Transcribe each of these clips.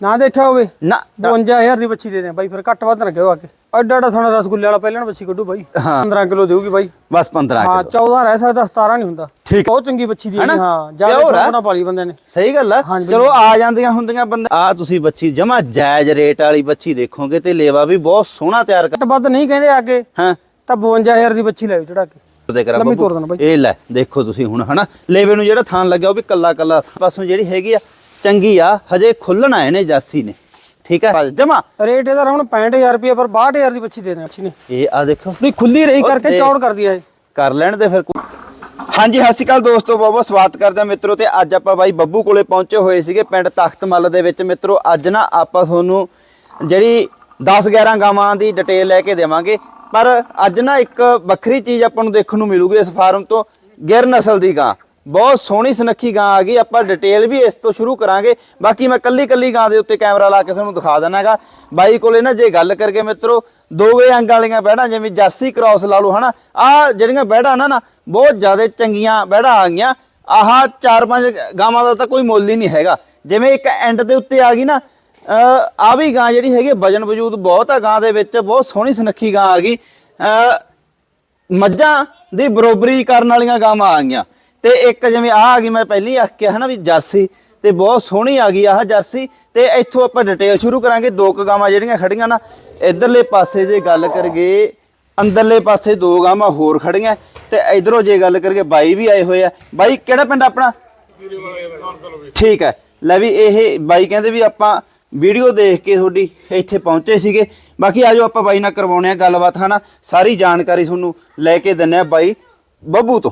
ਨਾ ਦੇਖਿਆ ਹੋਵੇ? ਨਾ 52000 ਦੀ ਬੱਚੀ ਦੇ ਦੇ ਬਾਈ ਫਿਰ ਘੱਟ ਵੱਧ ਨਾ ਆ ਕੇ। ਐਡਾ ਐਡਾ ਸੋਨਾ ਰਸਗੁੱਲੇ ਵਾਲਾ ਪਹਿਲਾਂ ਬੱਚੀ ਕੱਢੂ ਬਾਈ। ਹਾਂ। 15 ਕਿਲੋ ਦੇਊਗੀ ਬਾਈ। ਬਸ 15 ਹਾਂ ਕਿਲੋ। 14 ਰਹਿ ਸਕਦਾ 17 ਨਹੀਂ ਹੁੰਦਾ। ਠੀਕ। ਬਹੁਤ ਚੰਗੀ ਬੱਚੀ ਦੀ ਹੈ ਜ਼ਿਆਦਾ। ਸੋਨਾ ਪਾਲੀ ਬੰਦੇ ਨੇ। ਸਹੀ ਗੱਲ ਆ। ਚਲੋ ਆ ਜਾਂਦੀਆਂ ਹੁੰਦੀਆਂ ਬੰਦੇ ਆ ਤੁਸੀਂ ਬੱਚੀ ਜਮਾ ਜਾਇਜ਼ ਰੇਟ ਵਾਲੀ ਬੱਚੀ ਦੇਖੋਗੇ ਤੇ ਲੇਵਾ ਵੀ ਬਹੁਤ ਸੋਹਣਾ ਤਿਆਰ ਘੱਟ ਵੱਧ ਨਹੀਂ ਕਹਿੰਦੇ ਅੱਗੇ ਹਾਂ। ਤਾਂ 52000 ਦੀ ਬੱਚੀ ਲੈ ਚੜਾ ਕੇ। ਦੇ ਕਰਾਂ। ਇਹ ਲੈ ਦੇਖੋ ਤੁਸੀਂ ਹੁਣ ਹਨਾ? ਲੇਵੇ ਨੂੰ ਜਿਹੜਾ ਥਾਨ ਲੱਗਿਆ ਉਹ ਵੀ ਕੱਲਾ ਕੱਲਾ ਪਾਸੋਂ ਜਿਹੜੀ ਹੈਗੀ ਆ ਚੰਗੀ ਆ ਹਜੇ ਖੁੱਲਣਾ ਇਹਨੇ ਜਾਸੀ ਨੇ। ਠੀਕ ਹੈ ਜਮਾ। ਰੇਟ ਇਹਦਾ ਹੁਣ 65000 ਰੁਪਏ ਪਰ 62000 ਦੀ ਬੱਚੀ ਦੇ ਦੇ ਨੇ। ਇਹ ਆ ਦੇਖੋ। ਵੀ ਖੁੱਲੀ ਰਹੀ ਕਰਕੇ। ਚੌੜ ਕਰਦੀ ਹੈ ਇਹ। ਕਰ ਲੈਣ ਦੇ ਫਿਰ ਕੋਈ। ਹਾਂਜੀ ਸਤਿ ਸ਼੍ਰੀ ਅਕਾਲ ਦੋਸਤੋ ਬਹੁਤ ਬਹੁਤ ਸਵਾਗਤ ਕਰਦੇ ਮਿੱਤਰੋ ਤੇ ਅੱਜ ਆਪਾਂ ਬਾਈ ਬੱਬੂ ਕੋਲੇ ਪਹੁੰਚੇ ਹੋਏ ਸੀਗੇ ਪਿੰਡ ਤਖਤਮੱਲ ਦੇ ਵਿੱਚ। ਮਿੱਤਰੋ ਅੱਜ ਨਾ ਆਪਾਂ ਤੁਹਾਨੂੰ ਜਿਹੜੀ 10 11 ਗਾਵਾਂ ਦੀ ਡਿਟੇਲ ਲੈ ਕੇ ਦੇਵਾਂਗੇ। ਪਰ ਅੱਜ ਨਾ ਇੱਕ ਵੱਖਰੀ ਚੀਜ਼ ਆਪਾਂ ਨੂੰ ਦੇਖਣ ਨੂੰ ਮਿਲੂਗੀ ਇਸ ਫਾਰਮ ਤੋਂ ਗਿਰ ਨਸਲ ਦੀ ਗਾਂ। ਬਹੁਤ ਸੋਹਣੀ ਸੁਨੱਖੀ ਗਾਂ ਆ ਗਈ। ਆਪਾਂ ਡਿਟੇਲ ਵੀ ਇਸ ਤੋਂ ਸ਼ੁਰੂ ਕਰਾਂਗੇ। ਬਾਕੀ ਮੈਂ ਕੱਲੀ ਕੱਲੀ ਗਾਂ ਦੇ ਉੱਤੇ ਕੈਮਰਾ ਲਾ ਕੇ ਤੁਹਾਨੂੰ ਦਿਖਾ ਦੇਣਾਗਾ ਬਾਈ ਕੋਲੇ ਨਾ ਜੇ ਗੱਲ ਕਰਕੇ ਮਿੱਤਰੋ, ਦੋਵੇਂ ਅੰਗ ਵਾਲੀਆਂ ਬੈੜਾਂ ਜਿਵੇਂ ਜਾਸੀ ਕ੍ਰਾਸ ਲਾ ਲਓ, ਹਨਾ? ਆ ਜਿਹੜੀਆਂ ਬੈੜਾਂ ਨਾ ਨਾ, ਬਹੁਤ ਜ਼ਿਆਦਾ ਚੰਗੀਆਂ ਬੈੜਾਂ ਆ ਗਈਆਂ। ਆਹ ਚਾਰ ਪੰਜ ਗਾਵਾਂ ਦਾ ਤਾਂ ਕੋਈ ਮੁੱਲ ਹੀ ਨਹੀਂ ਹੈਗਾ। ਜਿਵੇਂ ਇੱਕ ਐਂਡ ਦੇ ਉੱਤੇ ਆ ਗਈ ਨਾ ਆ ਵੀ ਗਾਂ ਜਿਹੜੀ ਹੈਗੀ ਵਜਨ ਵਜੂਦ ਬਹੁਤ ਆ ਗਾਂ ਦੇ ਵਿੱਚ, ਬਹੁਤ ਸੋਹਣੀ ਸੁਨੱਖੀ ਗਾਂ ਆ ਗਈ। ਮੱਝਾਂ ਦੀ ਬਰੋਬਰੀ ਕਰਨ ਵਾਲੀਆਂ ਗਾਵਾਂ ਆ ਗਈਆਂ। ਤੇ ਇੱਕ ਜਿਵੇਂ ਆ ਆ ਗਈ, ਮੈਂ ਪਹਿਲੀ ਆਖਿਆ ਹੈ ਨਾ ਵੀ ਜਰਸੀ, ਤੇ ਬਹੁਤ ਸੋਹਣੀ ਆ ਗਈ ਆਹ ਜਰਸੀ। ਤੇ ਇੱਥੋਂ ਆਪਾਂ ਡਿਟੇਲ ਸ਼ੁਰੂ ਕਰਾਂਗੇ, ਦੋ ਕੁ ਗਾਵਾਂ ਜਿਹੜੀਆਂ ਖੜੀਆਂ ਨਾ, ਇਧਰਲੇ ਪਾਸੇ ਜੇ ਗੱਲ ਕਰਗੇ ਅੰਦਰਲੇ ਪਾਸੇ ਦੋ ਗਾਵਾਂ ਹੋਰ ਖੜੀਆਂ, ਤੇ ਇਧਰੋਂ ਜੇ ਗੱਲ ਕਰਗੇ ਬਾਈ ਵੀ ਆਏ ਹੋਏ ਆ। ਬਾਈ, ਕਿਹੜਾ ਪਿੰਡ ਆਪਣਾ? ਠੀਕ ਹੈ। ਲੈ ਵੀ ਇਹ ਬਾਈ ਕਹਿੰਦੇ ਵੀ ਆਪਾਂ ਵੀਡੀਓ ਦੇਖ ਕੇ ਤੁਹਾਡੀ ਇੱਥੇ ਪਹੁੰਚੇ ਸੀਗੇ। ਬਾਕੀ ਆਜੋ ਆਪਾਂ ਬਾਈ ਨਾਲ ਕਰਵਾਉਣੇ ਆ ਗੱਲਬਾਤ, ਹਨਾ? ਸਾਰੀ ਜਾਣਕਾਰੀ ਤੁਹਾਨੂੰ ਲੈ ਕੇ ਦਿੰਨੇ ਆ ਬਾਈ ਬੱਬੂ ਤੋਂ।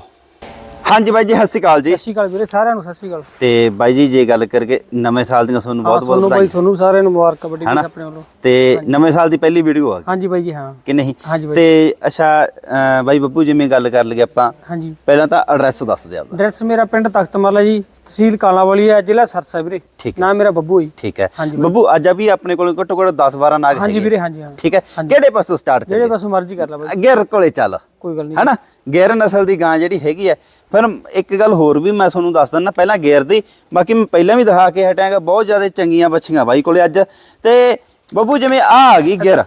ਹਾਂਜੀ ਬਾਈ ਜੀ ਸਤਿ ਸ਼੍ਰੀ ਅਕਾਲ ਜੀ। ਸਤਿ ਸ਼੍ਰੀ ਅਕਾਲ ਵੀਰੇ ਸਾਰਿਆਂ ਨੂੰ ਸਤਿ ਸ਼੍ਰੀ ਅਕਾਲ। ਤੇ ਬਾਈ ਜੀ ਜੇ ਗੱਲ ਕਰਕੇ ਨਵੇਂ ਸਾਲ ਦੀਆਂ ਤੁਹਾਨੂੰ ਬਹੁਤ ਬਹੁਤ ਤੁਹਾਨੂੰ ਬਾਈ ਵਧਾਈ ਤੁਹਾਨੂੰ ਸਾਰਿਆਂ ਨੂੰ ਮੁਬਾਰਕ ਵੱਡੀ? ਆਪਣੇ ਵੱਲੋਂ। ਤੇ ਨਵੇਂ ਸਾਲ ਦੀ ਪਹਿਲੀ ਵੀਡੀਓ ਆ ਗਈ। ਹਾਂਜੀ ਬਾਈ ਜੀ ਹਾਂ। ਕਿ ਨਹੀਂ? ਹਾਂਜੀ ਬਾਈ। ਤੇ ਅੱਛਾ ਅਹ ਬਾਈ ਬੱਬੂ ਜਿਵੇਂ ਗੱਲ ਕਰ ਲਈਏ ਆਪਾਂ ਹਾਂਜੀ। ਪਹਿਲਾਂ ਤਾਂ ਐਡਰੈਸ ਦੱਸ ਦਿਓ ਆਪਦਾ। ਐਡਰੈਸ ਮੇਰਾ ਪਿੰਡ ਤਖਤਮਾਲਾ ਜੀ ਤਹਿਸੀਲ ਕਾਲਾਵਾਲੀ ਹੈ ਜ਼ਿਲ੍ਹਾ ਸਰਸਾ ਵੀਰੇ। ਠੀਕ ਹੈ। ਨਾਮ ਮੇਰਾ ਬੱਬੂ ਜੀ। ਠੀਕ ਹੈ। ਹਾਂਜੀ ਬੱਬੂ ਅੱਜ ਵੀ ਆਪਣੇ ਕੋਲ ਘੱਟੋ ਘੱਟ 10 12 ਨਾਗ ਹਾਂਜੀ ਹੈਗੇ। ਵੀਰੇ ਹਾਂਜੀ ਹਾਂ। ਠੀਕ ਹੈ। ਕਿਹੜੇ ਪਾਸੋਂ ਸਟਾਰਟ ਜਿਹੜੇ ਕਰੀਏ? ਬਸ ਮਰਜ਼ੀ ਕਰ ਲੈ ਬਾਈ। ਗਿਰ ਕੋਲੇ ਚੱਲ। ਕੋਈ ਗੱਲ ਨਹੀਂ। ਹਨਾ? ਗੇਰ ਨਸਲ ਦੀ ਗਾਂ ਜਿਹੜੀ ਹੈਗੀ ਹੈ ਫਿਰ ਇੱਕ ਗੱਲ ਹੋਰ ਵੀ ਮੈਂ ਤੁਹਾਨੂੰ ਦੱਸ ਦਿੰਦਾ ਪਹਿਲਾਂ ਗੇਰ ਦੀ। ਬਾਕੀ ਮੈਂ ਪਹਿਲਾਂ ਵੀ ਦਿਖਾ ਕੇ ਹਟਾਂਗਾ ਬਹੁਤ ਜ਼ਿਆਦਾ ਚੰਗੀਆਂ ਬੱਚੀਆਂ ਬਾਈ ਕੋਲੇ ਅੱਜ। ਤੇ ਬੱਬੂ ਜਿਵੇਂ ਆ ਆ ਗਈ ਗਿਰ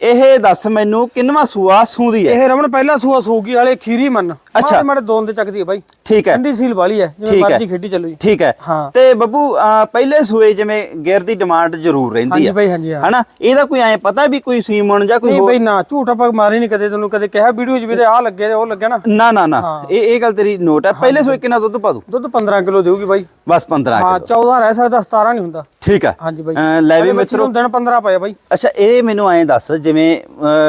ਇਹ ਦੱਸ ਮੈਨੂੰ ਕਿੰਨਵਾ ਸੂਆ ਸੂਦੀ ਹੈ? ਇਹ ਰਮਨ ਪਹਿਲਾ ਸੂਆ ਸੂਗੀ ਵਾਲੇ ਖੀਰੀ ਮੰਨ। ਅੱਛਾ। ਮਾੜੇ ਦੋਨ ਤੇ ਚੱਕਦੀ ਹੈ ਬਾਈ। ਠੀਕ ਹੈ। ਠੰਡੀ ਸੀਲ ਵਾਲੀ ਹੈ ਜਿਵੇਂ ਹੈ। ਮਰਜ਼ੀ ਖੇਡੀ ਚੱਲੋ ਜੀ। ਠੀਕ ਹੈ। ਹਾਂ। ਤੇ ਬੱਬੂ ਪਹਿਲੇ ਸੂਏ ਜਿਵੇਂ ਗੇਰ ਦੀ ਡਿਮਾਂਡ ਜ਼ਰੂਰ ਰਹਿੰਦੀ ਹਾਂਜੀ ਹੈ। ਬਾਈ ਹਾਂਜੀ ਹਾਂ। ਹਨਾ? ਇਹਦਾ ਕੋਈ ਐ ਪਤਾ ਵੀ ਕੋਈ ਸੀਮਨ ਜਾਂ ਕੋਈ ਨਹੀਂ ਬਾਈ ਨਾ ਝੂਠ ਆਪਾਂ ਮਾਰੀ ਨਹੀਂ ਕਦੇ ਤੈਨੂੰ ਕਦੇ ਕਿਹਾ ਵੀਡੀਓ 'ਚ ਵੀ ਤੇ ਆਹ ਲੱਗੇ ਤੇ ਉਹ ਲੱਗਿਆ ਨਾ। ਨਾ ਨਾ ਨਾ। ਇਹ ਇਹ ਗੱਲ ਤੇਰੀ ਨੋਟ ਹੈ। ਪਹਿਲੇ ਸੂਏ ਕਿੰਨਾ ਦੁੱਧ ਪਾ ਦੂ ਦੁੱਧ 15 ਕਿਲੋ ਦੇਊਗੀ ਬਾਈ। ਬਸ 15 ਹਾਂ ਕਿਲੋ। 14 ਰਹਿ ਸਕਦਾ 17 ਨਹੀਂ ਹੁੰਦਾ। ਠੀਕ ਹੈ ਹਾਂਜੀ ਬਾਈ। ਲੈ ਵੀ ਮਿੱਤਰੋ। ਦਿਨ 15 ਪਿਆ ਬਾਈ। ਅੱਛਾ ਇਹ ਮੈਨੂੰ ਐਂ ਦੱਸ ਜਿਵੇਂ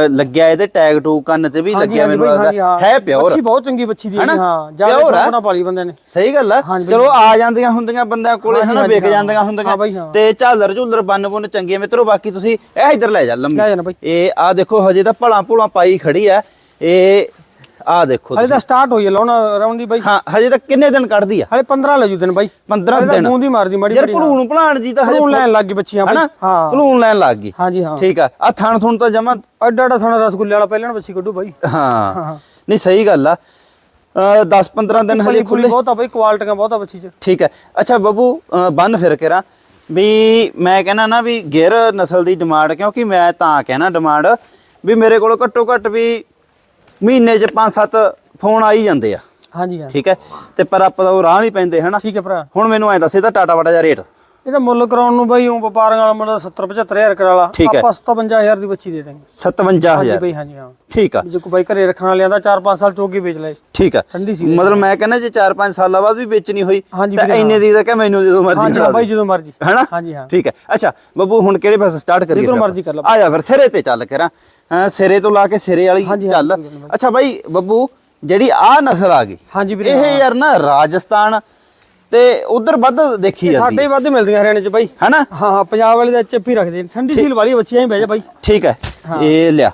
ਲੱਗਿਆ ਇਹਦੇ ਟੈਗ ਟੂ ਕੰਨ ਤੇ ਵੀ ਲੱਗਿਆ ਮੈਨੂੰ ਲੱਗਦਾ। ਹੈ। ਪਿਓਰ। ਬੱਚੀ ਬਹੁਤ ਚੰਗੀ ਬੱਚੀ ਦੀ ਹੈ ਜ਼ਿਆਦਾ। ਸੋਹਣਾ ਪਾਲੀ ਬੰਦੇ ਨੇ। ਸਹੀ ਗੱਲ ਆ। ਚਲੋ ਆ ਜਾਂਦੀਆਂ ਹੁੰਦੀਆਂ ਬੰਦਿਆਂ ਕੋਲੇ ਹਨਾ ਹਾਂ। ਜਾਂਦੀਆਂ ਹੁੰਦੀਆਂ। ਤੇ ਝਾਲਰ ਝੁੱਲਰ ਬੰਨ ਬੁੰਨ ਚੰਗੇ ਮਿੱਤਰੋ ਬਾਕੀ ਤੁਸੀਂ ਇਹ ਇੱਧਰ ਲੈ ਜਾ ਲੰਮੀ। ਇਹ ਆ ਦੇਖੋ ਹਜੇ ਤਾਂ ਭਲਾ ਭੁਲਾ ਪਾਈ ਖੜੀ ਆ। ਇਹ ਆ ਦੇਖੋ ਹਲੇ ਤਾਂ ਸਟਾਰਟ ਹੋਈ ਹੈ ਲਾਉਣਾ ਰਾਉਂਡ ਦੀ ਬਾਈ। ਹਾਂ ਹਜੇ ਤਾਂ ਕਿੰਨੇ ਦਿਨ ਕੱਢਦੀ ਆ? ਹਲੇ 15 ਲੈ ਜੂ ਦਿਨ ਬਾਈ। 15 ਹਲੇ ਤਾਂ ਦਿਨ। ਗੂੰਦੀ ਮਾਰਦੀ ਮਾੜੀ ਯਾਰ ਭਲੂਣ ਭਲਾਣ ਜੀ ਤਾਂ ਹਜੇ ਭਲੂਣ ਲੈਣ ਲੱਗ ਗਈ ਬੱਚੀਆਂ ਬਾਈ ਹਾਂ। ਭਲੂਣ ਲੈਣ ਲੱਗ ਗਈ। ਹਾਂਜੀ ਹਾਂ। ਠੀਕ ਆ। ਆ ਥਣ ਥੁਣ ਤਾਂ ਜਮਾ ਐਡਾ ਐਡਾ ਸੋਹਣਾ ਰਸਗੁੱਲੇ ਵਾਲਾ ਪਹਿਲਾਂ ਬੱਚੀ ਕੱਢੂ ਬਾਈ। ਹਾਂ। ਨਹੀਂ ਸਹੀ ਗੱਲ ਆ। 10 15 ਦਿਨ ਹਜੇ ਖੁੱਲੀ ਬਹੁਤ ਆ ਬਾਈ ਕੁਆਲਟੀਆਂ ਬਹੁਤ ਆ ਬੱਚੀ 'ਚ। ਠੀਕ ਹੈ ਅੱਛਾ ਬੱਬੂ ਬੰਨ ਫਿਰ ਕੇ ਰਾਂ ਵੀ ਮੈਂ ਕਹਿੰਦਾ ਨਾ ਵੀ ਗਿਰ ਨਸਲ ਦੀ ਡਿਮਾਂਡ ਕਿਉਂਕਿ ਮੈਂ ਤਾਂ ਕਹਿਣਾ ਡਿਮਾਂਡ ਵੀ ਮੇਰੇ ਕੋਲ ਘੱਟੋ ਘੱਟ ਵੀ ਮਹੀਨੇ 'ਚ 5-7 ਫੋਨ ਆ ਹੀ ਜਾਂਦੇ ਆ। ਹਾਂਜੀ ਹਾਂ। ਠੀਕ ਹੈ? ਤੇ ਪਰ ਆਪਾਂ ਤਾਂ ਉਹ ਰਾਹ ਨਹੀਂ ਪੈਂਦੇ ਹਨਾ? ਠੀਕ ਹੈ ਭਰਾ। ਹੁਣ ਮੈਨੂੰ ਐ ਦੱਸ ਇਹਦਾ ਟਾਟਾ ਵਾਟਾ ਜਾਂ ਰੇਟ। ਇਹਦਾ ਮੁੱਲ ਕਰਾਉਣ ਨੂੰ ਬਾਈ ਉਹ ਵਪਾਰੀਆਂ ਵਾਲਾ ਮੁੱਲ 70 75000 ਕਰਾਲਾ ਠੀਕ ਹੈ। ਆਪਾਂ 57000 ਦੀ ਬੱਚੀ ਦੇ ਦਾਂਗੇ ਹਾਂਜੀ 57000 ਬਾਈ ਹਾਂਜੀ ਹਾਂ। ਠੀਕ ਆ। ਜੇ ਕੋਈ ਬਾਈ ਘਰੇ ਰੱਖਣ ਵਾਲਿਆਂ ਦਾ 4-5 ਸਾਲ ਚੋਗੀ ਵੇਚ ਲਏ ਠੀਕ ਆ। ਠੰਡੀ ਸੀ। ਮਤਲਬ ਮੈਂ ਕਹਿੰਦਾ ਜੇ 4-5 ਸਾਲਾਂ ਬਾਅਦ ਵੀ ਵੇਚਣੀ ਹੋਈ ਤਾਂ ਇੰਨੇ ਦੀ ਤਾਂ ਕਿ ਮੈਨੂੰ ਜਦੋਂ ਮਰਜ਼ੀ ਹਾਂਜੀ। ਬਾਈ ਜਦੋਂ ਮਰਜ਼ੀ। ਹੈਨਾ? ਹਾਂਜੀ ਹਾਂ। ਠੀਕ ਹੈ ਅੱਛਾ ਬੱਬੂ ਹੁਣ ਕਿਹੜੇ ਪਾਸੇ ਸਟਾਰਟ ਕਰੀਏ ਆਪਾਂ? ਮਰਜ਼ੀ ਕਰ ਲਾ। ਆ ਜਾ ਫਿਰ ਸਿਰੇ ਤੇ ਚੱਲ ਕਰਾਂ। ਹਾਂ ਸਿਰੇ ਤੋਂ ਲਾ ਕੇ ਸਿਰੇ ਵਾਲੀ ਚੱਲ। ਅੱਛਾ ਬਾਈ ਬੱਬੂ ਜਿਹੜੀ ਆ ਨਸਲ ਆ ਗਈ ਇਹ ਯਾਰ ਨਾ ਰਾਜਸਥਾਨ ਤੇ ਉਧਰ ਵੱਧ ਦੇਖੀ ਜਾਂਦੀ ਸਾਡੇ ਵੱਧ ਮਿਲਦੀਆਂ ਹਰਿਆਣੇ 'ਚ ਬਾਈ। ਹੈਨਾ? ਹਾਂ ਹਾਂ ਪੰਜਾਬ ਵਾਲੇ ਦਾ ਚੱਪੀ ਰੱਖਦੇ ਨੇ। ਠੰਡੀ ਸੀਲ ਵਾਲੀ ਬੱਚੀਆਂ ਹੀ ਬਹਿ ਜਾ ਬਾਈ। ਠੀਕ ਹੈ ਇਹ ਲਿਆ।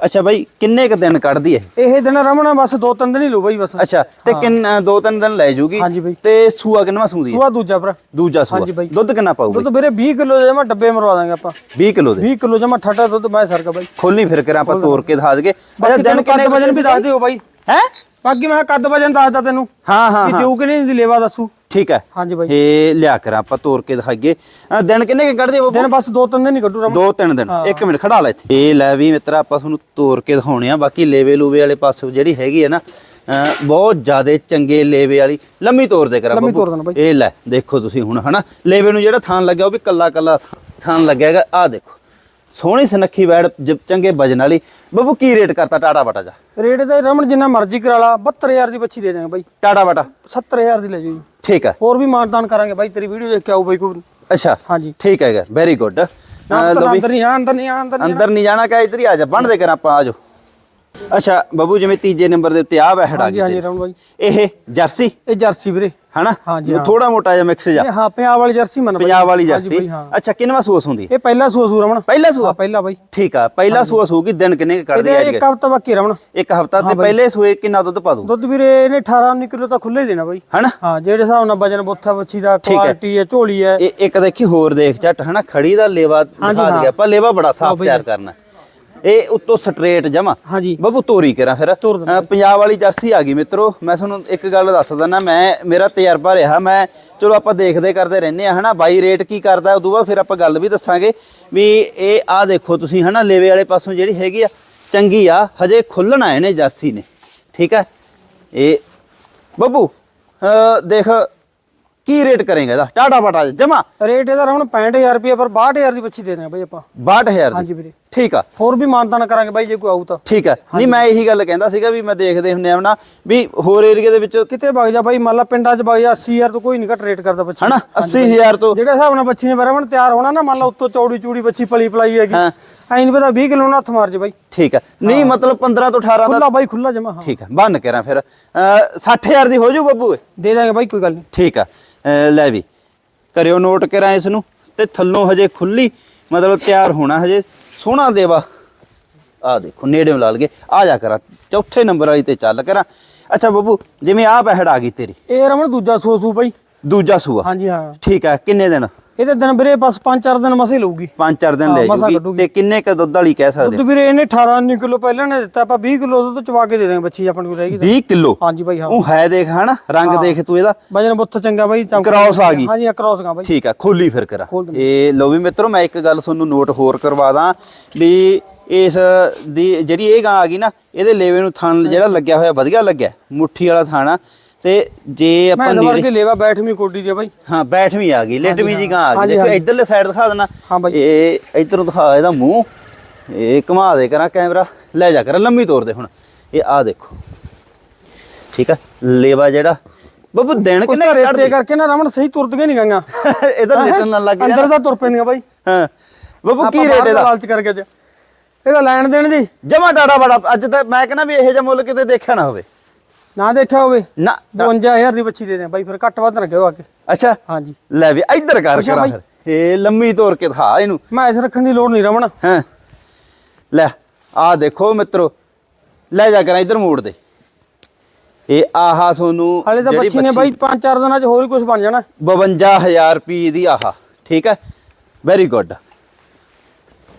ਅੱਛਾ ਬਾਈ ਕਿੰਨੇ ਕ ਦਿਨ ਕੱਢਦੀ ਹੈ ਇਹ ਦਿਨ ਰਮਣਾ ਬਸ ਦੋ ਤਿੰਨ ਦਿਨ ਹੀ ਲੋ ਬਾਈ ਬਸ। ਅੱਛਾ ਤੇ ਕਿੰਨ ਦੋ ਤਿੰਨ ਦਿਨ ਲੈ ਜੂਗੀ। ਹਾਂਜੀ ਬਾਈ। ਤੇ ਸੂਆ ਕਿੰਨਵਾ ਸੂਦੀ ਹੈ? ਸੂਆ ਦੂਜਾ ਭਰਾ। ਦੂਜਾ ਸੂਆ। ਹਾਂਜੀ ਬਾਈ। ਦੁੱਧ ਕਿੰਨਾ ਪਾਊਗੀ? ਦੁੱਧ ਵੀਰੇ 20 ਕਿਲੋ ਜਮਾ ਡੱਬੇ ਮਰਵਾ ਦਾਂਗੇ ਆਪਾਂ। 20 ਕਿਲੋ ਦੇ? 20 ਕਿਲੋ ਜਮਾ ਠੱਟਾ ਦੁੱਧ ਮੈਂ ਸਰਕਾ ਬਾਈ। ਖੋਲਣੀ ਫਿਰ ਕਰਾਂ ਆਪਾਂ ਤੋੜ ਕੇ ਦਿਖਾ ਦਈਏ। ਅੱਛਾ ਦਿਨ ਕਿੰਨੇ ਵਜਨ ਵੀ ਦੱਸ ਦਿਓ ਬਾਈ। ਹੈ? ਬਾਕੀ ਮੈਂ ਕੱਦ ਵਜਨ ਦੱਸਦਾ ਤੈਨੂੰ। ਹਾਂ ਹਾਂ ਕਿ ਦਿਓ ਕਿ ਨਹੀਂ ਦੀ ਲੇਵਾ ਦੱਸੂ। ਠੀਕ ਹੈ? ਹਾਂਜੀ ਬਾਈ। ਇਹ ਲਿਆ ਕਰਾਂ ਆਪਾਂ ਤੋੜ ਕੇ ਦਿਖਾਈਏ। ਅਹ ਦਿਨ ਕਿੰਨੇ ਕੁ ਕੱਢਦੇ ਬੱਬੂ ਦਿਨ ਬਸ ਦੋ ਤਿੰਨ ਦਿਨ ਹੀ ਕੱਢੂ ਰਮਣ ਦੋ ਤਿੰਨ ਦਿਨ। ਇੱਕ ਮਿੰਟ ਖੜਾ ਲੈ ਇੱਥੇ। ਇਹ ਲੈ ਵੀ ਮਿੱਤਰਾ ਆਪਾਂ ਤੁਹਾਨੂੰ ਤੋੜ ਕੇ ਦਿਖਾਉਣੇ ਆ। ਬਾਕੀ ਲੇਵੇ ਲੂਵੇ ਵਾਲੇ ਪਾਸੇ ਜਿਹੜੀ ਹੈਗੀ ਹੈ ਨਾ ਅਹ ਬਹੁਤ ਜ਼ਿਆਦੇ ਚੰਗੇ ਲੇਵੇ ਵਾਲੀ ਲੰਮੀ ਤੋੜ ਦੇ ਕਰਾਂ ਲੰਮੀ ਦੇਣਾ ਬਾਈ। ਇਹ ਲੈ ਦੇਖੋ ਤੁਸੀਂ ਹੁਣ ਹਨਾ? ਲੇਵੇ ਨੂੰ ਜਿਹੜਾ ਥਾਨ ਲੱਗਿਆ ਉਹ ਵੀ ਕੱਲਾ ਕੱਲਾ ਥਾਨ ਲੱਗਿਆ ਹੈਗਾ। ਆ ਦੇਖੋ। ਸੋਹਣੀ ਸੁਨੱਖੀ ਵੈੜ ਜ- ਚੰਗੇ ਵਜਨ ਵਾਲੀ। ਬੱਬੂ ਕੀ ਰੇਟ ਕਰਤਾ ਟਾਟਾ ਬਾਟਾ ਜਾ ਰੇਟ ਦਾ ਰਮਣ ਜਿੰਨਾ ਮਰਜ਼ੀ ਕਰਾ ਲਾ 72000 ਦੀ ਬੱਚੀ ਦੇ ਦਾਂਗੇ ਬਾਈ। ਟਾਟਾ ਬਾਟਾ 70000 ਦੀ ਲੈ ਜਾਓ ਜੀ। ਠੀਕ ਹੈ ਹੋਰ ਵੀ ਮਾਨਦਾਨ ਕਰਾਂਗੇ ਬਾਈ ਤੇਰੀ ਵੀਡੀਓ ਦੇਖ ਕੇ ਆਓ ਬਾਈ ਕੋਈ। ਅੱਛਾ ਹਾਂਜੀ। ਠੀਕ ਹੈਗਾ ਵੈਰੀ ਗੁੱਡ ਅੰਦਰ ਨਹੀਂ ਆਣਾ ਅੰਦਰ ਨਹੀਂ ਆਣਾ ਅੰਦਰ ਨਹੀਂ ਜਾਣਾ। ਕਿ ਇੱਧਰ ਹੀ ਆ ਜਾ ਬੰਨ ਦੇ ਕਰ ਆਪਾਂ ਆ ਜਾਓ। ਅੱਛਾ ਬੱਬੂ ਜਿਵੇਂ ਤੀਜੇ ਨੰਬਰ ਦੇ ਉੱਤੇ ਆ ਆ ਹਾਂਜੀ ਹਾਂਜੀ। ਰਮਣ ਬਾਈ। ਇਹ ਜਰਸੀ? ਇਹ ਜਰਸੀ ਵੀਰੇ। ਹਨਾ? ਹਾਂਜੀ, ਹਾਂ। ਥੋੜਾ ਮੋਟਾ ਜਿਹਾ ਮਿਕਸ ਜਾ ਹਾਂ ਪੰਜਾਬ ਵਾਲੀ ਜਰਸੀ ਮੰਨ ਪੰਜਾਬ ਵਾਲੀ ਜਰਸੀ। ਹਾਂ। ਅੱਛਾ ਕਿੰਨਵਾ ਸੂਸ ਹੁੰਦੀ? ਹੈ ਇਹ ਪਹਿਲਾ ਸੂਆ ਸੂ ਰਮਣ ਪਹਿਲਾ ਹਾਂ ਸੂਆ ਪਹਿਲਾ ਬਾਈ। ਠੀਕ ਆ ਪਹਿਲਾ ਸੂਆ ਸੂਗੀ ਦਿਨ ਕਿੰਨੇ ਕੱਢਦੀ ਹੈ ਇੱਕ ਹਫ਼ਤਾ ਬਾਕੀ ਰਮਣ ਇੱਕ ਹਫਤਾ ਤੇ ਪਹਿਲੇ ਸੂਏ ਕਿੰਨਾ ਦੁੱਧ ਪਾ ਦੂ ਦੁੱਧ ਵੀਰੇ ਇਹਨੇ 18 19 ਕਿਲੋ ਤਾਂ ਖੁੱਲੇ ਦੇਣਾ ਬਾਈ। ਹਨਾ? ਹਾਂ ਜਿਹੜੇ ਹਿਸਾਬ ਨਾਲ ਵਜਨ ਬੁੱਥਾ ਬੱਚੀ ਦਾ ਹੈ। ਕੁਆਲਿਟੀ ਹੈ ਝੋਲੀ ਹੈ। ਇਹ ਇੱਕ ਦੇਖੀ ਹੋਰ ਦੇਖ ਝੱਟ ਹਨਾ? ਖੜੀ ਦਾ ਲੇਵਾ ਦਿਖਾ ਹਾਂ। ਦਿਆ ਆਪਾਂ। ਲੇਵਾ ਬੜਾ ਸਾਫ਼ ਤਿਆਰ ਕਰਨਾ। ਇਹ ਉੱਤੋਂ ਸਟ੍ਰੇਟ ਜਮਾ। ਹਾਂਜੀ। ਬੱਬੂ ਤੋਰੀ ਕਰਾਂ ਫਿਰ। ਪੰਜਾਬ ਵਾਲੀ ਜਰਸੀ ਆ ਗਈ ਮਿੱਤਰੋ। ਮੈਂ ਤੁਹਾਨੂੰ ਇੱਕ ਗੱਲ ਦੱਸ ਦਿੰਦਾ ਮੈਂ ਮੇਰਾ ਤਜਰਬਾ ਰਿਹਾ ਮੈਂ ਚਲੋ ਆਪਾਂ ਦੇਖਦੇ ਕਰਦੇ ਰਹਿੰਦੇ ਆ ਹਨਾ? ਬਾਈ ਰੇਟ ਕੀ ਕਰਦਾ ਉਦੋਂ ਬਾਅਦ ਫਿਰ ਆਪਾਂ ਗੱਲ ਵੀ ਦੱਸਾਂਗੇ ਵੀ ਇਹ ਆ ਦੇਖੋ ਤੁਸੀਂ ਹਨਾ? ਲੇਵੇ ਵਾਲੇ ਪਾਸੋਂ ਜਿਹੜੀ ਹੈਗੀ ਆ ਚੰਗੀ ਆ ਹਜੇ ਖੁੱਲਣਾ ਇਹਨੇ ਜਰਸੀ ਨੇ। ਠੀਕ ਹੈ ਇਹ ਬੱਬੂ ਦੇਖ ਕੀ ਰੇਟ ਕਰੇਗਾ ਇਹਦਾ? ਟਾਟਾ ਬਾਟਾ ਜਮਾ? ਰੇਟ ਇਹਦਾ ਰਮਣ 65000 ਰੁਪਏ ਪਰ 62000 ਦੀ ਬੱਚੀ ਦੇ ਦਾਂਗੇ ਬਾਈ ਆਪਾਂ। 62000 ਹਾਂਜੀ ਵੀਰੇ। ਠੀਕ ਆ। ਹੋਰ ਵੀ ਮਾਨਦਾਨ ਕਰਾਂਗੇ ਬਾਈ ਜੇ ਕੋਈ ਆਊ ਤਾਂ। ਠੀਕ ਹੈ ਨਹੀਂ ਮੈਂ ਇਹੀ ਗੱਲ ਕਹਿੰਦਾ ਸੀਗਾ ਵੀ ਮੈਂ ਦੇਖਦੇ ਹੁੰਨੇ ਆ ਨਾ ਵੀ ਹੋਰ ਏਰੀਆ ਦੇ ਵਿੱਚ ਕਿਤੇ ਵਗ ਜਾ ਬਾਈ ਮੰਨ ਲਾ ਪਿੰਡਾਂ 'ਚ ਵਗ ਜਾ 80000 ਤੋਂ ਕੋਈ ਨਹੀਂ ਘੱਟ ਰੇਟ ਕਰਦਾ ਬੱਚੀ। ਹਨਾ? 80000 ਤੋਂ ਜਿਹੜੇ ਹਿਸਾਬ ਨਾਲ ਬੱਚੀ ਨੇ ਬਰਾਬਰ ਤਿਆਰ ਹੋਣਾ ਨਾ ਮੰਨ ਲਾ ਉੱਤੋਂ ਚੌੜੀ ਚੂੜੀ ਬੱਚੀ ਪਲੀ ਪਲਾਈ ਹੈਗੀ। ਐਂ ਨਹੀਂ ਪਤਾ 20 ਕਿਲੋ ਨਾਲ ਹੱਥ ਮਾਰ ਜੇ ਬਾਈ। ਠੀਕ ਹੈ ਨਹੀਂ ਮਤਲਬ 15 ਤੋਂ 18 ਦਾ ਖੁੱਲਾ ਬਾਈ ਖੁੱਲਾ ਜਮਾ ਠੀਕ ਹੈ ਬੰਨ ਕੇ ਰਾਂ ਫਿਰ। ਅਹ, 60000 ਦੀ ਹੋ ਜੂ ਬੱਬੂ? ਦੇ ਦਾਂਗੇ ਬਾਈ ਕੋਈ ਗੱਲ ਨਹੀਂ ਠੀਕ ਆ। ਲੈ ਵੀ। ਕਰਿਓ ਨੋਟ ਕਰਾਂ ਇਸ ਨੂੰ ਤੇ ਥੱਲੋਂ ਹਜੇ ਖੁੱਲੀ ਮਤਲਬ ਤਿਆਰ ਹੋਣਾ ਹਜੇ। ਸੋਹਣਾ ਦੇਵਾ। ਆ ਦੇਖੋ ਨੇੜੇ ਲਾ ਲਗੇ ਆ ਜਾ ਕਰਾਂ ਚੌਥੇ ਨੰਬਰ ਵਾਲੀ ਤੇ ਚੱਲ ਕਰਾਂ। ਅੱਛਾ ਬੱਬੂ ਜਿਵੇਂ ਆ ਬਹਿੜ ਆ ਗਈ ਤੇਰੀ। ਇਹ ਰਮਣ ਦੂਜਾ ਸੋ ਸੂ ਬਾਈ। ਦੂਜਾ ਸੂਆ। ਹਾਂਜੀ ਹਾਂ। ਠੀਕ ਆ ਕਿੰਨੇ ਦਿਨ? ਇਹਦੇ ਦਿਨ ਵੀਰੇ ਬਸ 5-4 ਦਿਨ ਮਸੇ ਲਊਗੀ। ਪੰਜ ਚਾਰ ਦਿਨ ਹਾਂ, ਲੈ ਜੂਗੀ। ਤੇ ਕਿੰਨੇ ਕ ਦੁੱਧ ਵਾਲੀ ਕਹਿ ਸਕਦੇ ਦੁੱਧ ਵੀਰੇ ਇਹਨੇ 18-19 ਕਿਲੋ ਪਹਿਲਾਂ ਨੇ ਦਿੱਤਾ ਆਪਾਂ 20 ਕਿਲੋ ਦੁੱਧ ਚਵਾ ਕੇ ਦੇ ਦਾਂਗੇ ਬੱਚੀ ਆਪਣੇ ਕੋਲ ਰਹੇਗੀ ਤਾਂ। 20 ਕਿਲੋ? ਹਾਂਜੀ ਬਾਈ ਹਾਂ। ਉਹ ਹੈ ਦੇਖ ਹਨਾ ਰੰਗ ਦੇਖ ਤੂੰ ਇਹਦਾ। ਵਜਨ ਬੁੱਤ ਚੰਗਾ ਬਾਈ Cross ਆ ਗਈ। ਹਾਂਜੀ ਕ੍ਰਾਸ ਗਾ ਬਾਈ। ਠੀਕ ਆ ਖੋਲੀ ਫਿਰ ਕਰਾ। ਇਹ ਲੋ ਵੀ ਮਿੱਤਰੋ ਮੈਂ ਇੱਕ ਗੱਲ ਤੁਹਾਨੂੰ ਨੋਟ ਹੋਰ ਕਰਵਾ ਦਾਂ ਵੀ ਇਸ ਦੀ ਜਿਹੜੀ ਇਹ ਗਾਂ ਆ ਗਈ ਨਾ ਇਹਦੇ ਲੇਵੇ ਨੂੰ ਥਣ ਜਿਹੜਾ ਲੱਗਿਆ ਹੋਇਆ ਵਧੀਆ ਲੱਗਿਆ। ਮੁੱਠੀ ਵਾਲਾ ਥਾਣਾ। ਤੇ ਜੇ ਮੈਂ ਆਪਾਂ ਇਸ ਵਾਰ ਨੇੜੇ ਕੇ ਲੈਵਾ ਬੈਠਵੀਂ ਕੋਡੀ ਆ ਬਾਈ। ਹਾਂ ਬੈਠਵੀਂ ਆ ਗਈ ਲੇਟਵੀਂ ਜੀ ਗਾਂ ਆ ਗਈ। ਦੇਖੋ। ਇਧਰਲੇ ਸਾਈਡ ਦਿਖਾ ਦੇਣਾ। ਹਾਂ ਬਾਈ। ਇਹ ਇਧਰੋਂ ਦਿਖਾ ਇਹਦਾ ਮੂੰਹ। ਇਹ ਘੁਮਾ ਦੇ ਕਰਾਂ ਕੈਮਰਾ। ਲੈ ਜਾ ਕਰ ਲੰਮੀ ਤੋਰ ਦੇ ਹੁਣ। ਇਹ ਆ ਦੇਖੋ। ਠੀਕ ਆ? ਲੇਵਾ ਜਿਹੜਾ। ਬੱਬੂ ਦਿਨ ਕਿੰਨੇ ਰੇਤੇ ਕਰਕੇ ਨਾ ਰਮਣ ਸਹੀ ਤੁਰਦੀਆਂ ਨਹੀਂ ਗਾਂਗਾ। ਇਹਦਾ ਲਿਟਣ ਨਾਲ ਲੱਗ ਅੰਦਰ ਜਾਣਾ ਦਾ ਤੁਰ ਪੈਂਦੀਆਂ ਬਾਈ। ਹਾਂ। ਬੱਬੂ ਕੀ ਰੇਟ ਇਹਦਾ? ਲਾਲਚ ਕਰਕੇ ਚ ਇਹਦਾ ਲੈਣ ਦੇਣ ਜੀ। ਜਮਾ ਡਾੜਾ ਬੜਾ। ਅੱਜ ਤਾਂ ਮੈਂ ਕਹਿੰਦਾ ਵੀ ਇਹੋ ਜਿਹਾ ਮੁੱਲ ਕਿਤੇ ਦੇਖਿਆ ਨਾ ਹੋਵੇ। ਨਾ ਦੇਖਿਆ ਹੋਵੇ। ਨਾ 52000 ਦੀ ਬੱਚੀ ਦੇ ਦੇ ਬਾਈ ਫਿਰ ਘੱਟ ਵੱਧ ਨਾ ਆ ਕੇ। ਅੱਛਾ। ਹਾਂਜੀ। ਲੈ ਵੀ ਇੱਧਰ ਕਰ ਕਰਾਂ। ਫਿਰ। ਇਹ ਲੰਮੀ ਤੋਰ ਕੇ ਦਿਖਾ ਇਹਨੂੰ। ਮੈਂ ਇਸ ਰੱਖਣ ਦੀ ਲੋੜ ਨਹੀਂ ਰਮਣ ਹਾਂ। ਲੈ ਆ ਦੇਖੋ ਮਿੱਤਰੋ। ਲੈ ਜਾ ਕਰਾਂ ਇੱਧਰ ਮੋੜ ਦੇ ਇਹ ਆਹਾ ਸੋਨੂੰ ਹਾਲੇ ਤਾਂ ਬੱਚੀ ਨੇ ਬਾਈ 5-4 ਦਿਨਾਂ 'ਚ ਹੋਰ ਹੀ ਕੁਝ ਬਣ ਜਾਣਾ। 52000 ਰੁਪਏ ਦੀ ਆਹਾ। ਠੀਕ ਹੈ? ਵੈਰੀ ਗੁੱਡ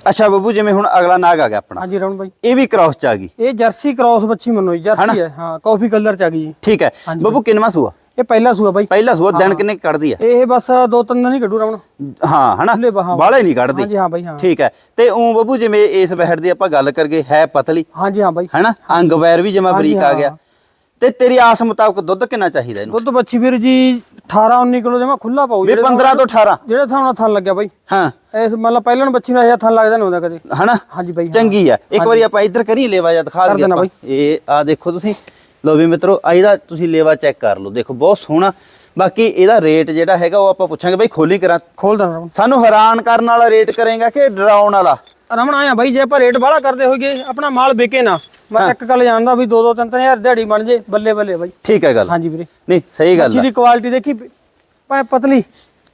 ਅੱਛਾ ਬੱਬੂ ਜਿਵੇਂ ਹੁਣ ਅਗਲਾ ਨਾਗ ਆ ਗਿਆ ਆਪਣਾ। ਹਾਂਜੀ ਰਮਣ ਬਾਈ। ਇਹ ਵੀ ਕ੍ਰਾਸ ਚ ਆ ਗਈ? ਇਹ ਜਰਸੀ ਕ੍ਰਾਸ ਬੱਚੀ ਮੰਨੋ ਜੀ ਜਰਸੀ ਹੈ ਹਾਂ ਕਾਫੀ ਕਲਰ ਚ ਆ ਗਈ ਠੀਕ ਹੈ। ਬੱਬੂ ਕਿੰਨਵਾ ਸੂਆ? ਇਹ ਪਹਿਲਾ ਸੂਆ ਬਾਈ। ਪਹਿਲਾ ਸੂਆ ਦਿਨ ਕਿੰਨੇ ਕੱਢਦੀ ਆ? ਇਹ ਬਸ ਦੋ ਤਿੰਨ ਦਿਨ ਹੀ ਕੱਢੂ ਰਮਣ ਹਾਂ ਹਨਾ? ਬਾਲੇ ਨਹੀਂ ਕੱਢਦੀ। ਹਾਂਜੀ ਹਾਂ ਬਾਈ ਹਾਂ। ਠੀਕ ਹੈ। ਤੇ ਉਹ ਬੱਬੂ ਜਿਵੇਂ ਇਸ ਬਹਿੜ ਦੀ ਆਪਾਂ ਗੱਲ ਕਰਗੇ ਹੈ ਪਤਲੀ। ਹਾਂਜੀ ਹਾਂ ਬਾਈ। ਹਨਾ? ਅੰਗ ਵੈਰ ਵੀ ਜਮਾ ਬਰੀਕ ਆ। ਗਿਆ। ਤੇ ਤੇਰੀ ਆਸ ਮੁਤਾਬਕ ਦੁੱਧ ਕਿੰਨਾ ਚਾਹੀਦਾ ਇਹਨੂੰ? ਦੁੱਧ ਬੱਚੀ ਵੀਰ ਜੀ 18 19 ਕਿਲੋ ਜਮਾ ਖੁੱਲਾ ਪਾਉ ਵੀ 15 ਤੋਂ 18 ਜਿਹੜੇ ਹਿਸਾਬ ਨਾਲ ਥਣ ਲੱਗਿਆ ਬਾਈ। ਹਾਂ। ਇਸ ਮਤਲਬ ਪਹਿਲਾਂ ਬੱਚੀ ਨੂੰ ਇਹ ਥਣ ਲੱਗਦਾ ਨਹੀਂ ਹੁੰਦਾ ਕਦੇ। ਹਨਾ? ਹਾਂਜੀ ਬਾਈ। ਚੰਗੀ ਆ। ਇੱਕ ਵਾਰੀ ਆਪਾਂ ਇੱਧਰ ਕਰੀਏ ਲੇਵਾ ਜਾਂ ਦਿਖਾ ਕਰ ਦਈਏ ਆਪਾਂ। ਇਹ ਆ ਦੇਖੋ ਤੁਸੀਂ। ਲੋ ਵੀ ਮਿੱਤਰੋ ਇਹਦਾ ਤੁਸੀਂ ਲੇਵਾ ਚੈੱਕ ਕਰ ਲਓ। ਦੇਖੋ ਬਹੁਤ ਸੋਹਣਾ। ਬਾਕੀ ਇਹਦਾ ਰੇਟ ਜਿਹੜਾ ਹੈਗਾ ਉਹ ਆਪਾਂ ਪੁੱਛਾਂਗੇ ਬਈ ਖੋਲੀ ਕਰਾਂ। ਖੋਲ ਰਮਣ ਸਾਨੂੰ ਹੈਰਾਨ ਕਰਨ ਵਾਲਾ ਰੇਟ ਕਰੇਗਾ ਕਿ ਡਰਾਉਣ ਵਾਲਾ? ਰਮਣ ਆਇਆ ਬਾਈ ਜੇ ਆਪਾਂ ਰੇਟ ਬਾਹਲਾ ਕਰਦੇ ਹੋਈਏ ਆਪਣਾ ਮਾਲ ਵਿਕੇ ਨਾ। ਮੈਂ ਇੱਕ ਗੱਲ ਜਾਣਦਾ ਵੀ 2-2 3-3000 ਦਿਹਾੜੀ ਬਣ ਜੇ ਬੱਲੇ ਬੱਲੇ ਬਾਈ। ਠੀਕ ਹੈ ਗੱਲ। ਹਾਂਜੀ ਵੀਰੇ। ਨਹੀਂ ਸਹੀ ਗੱਲ ਬੱਚੀ ਆ। ਦੀ ਕੁਆਲਿਟੀ ਦੇਖੀ ਪੈ ਪਤਲੀ।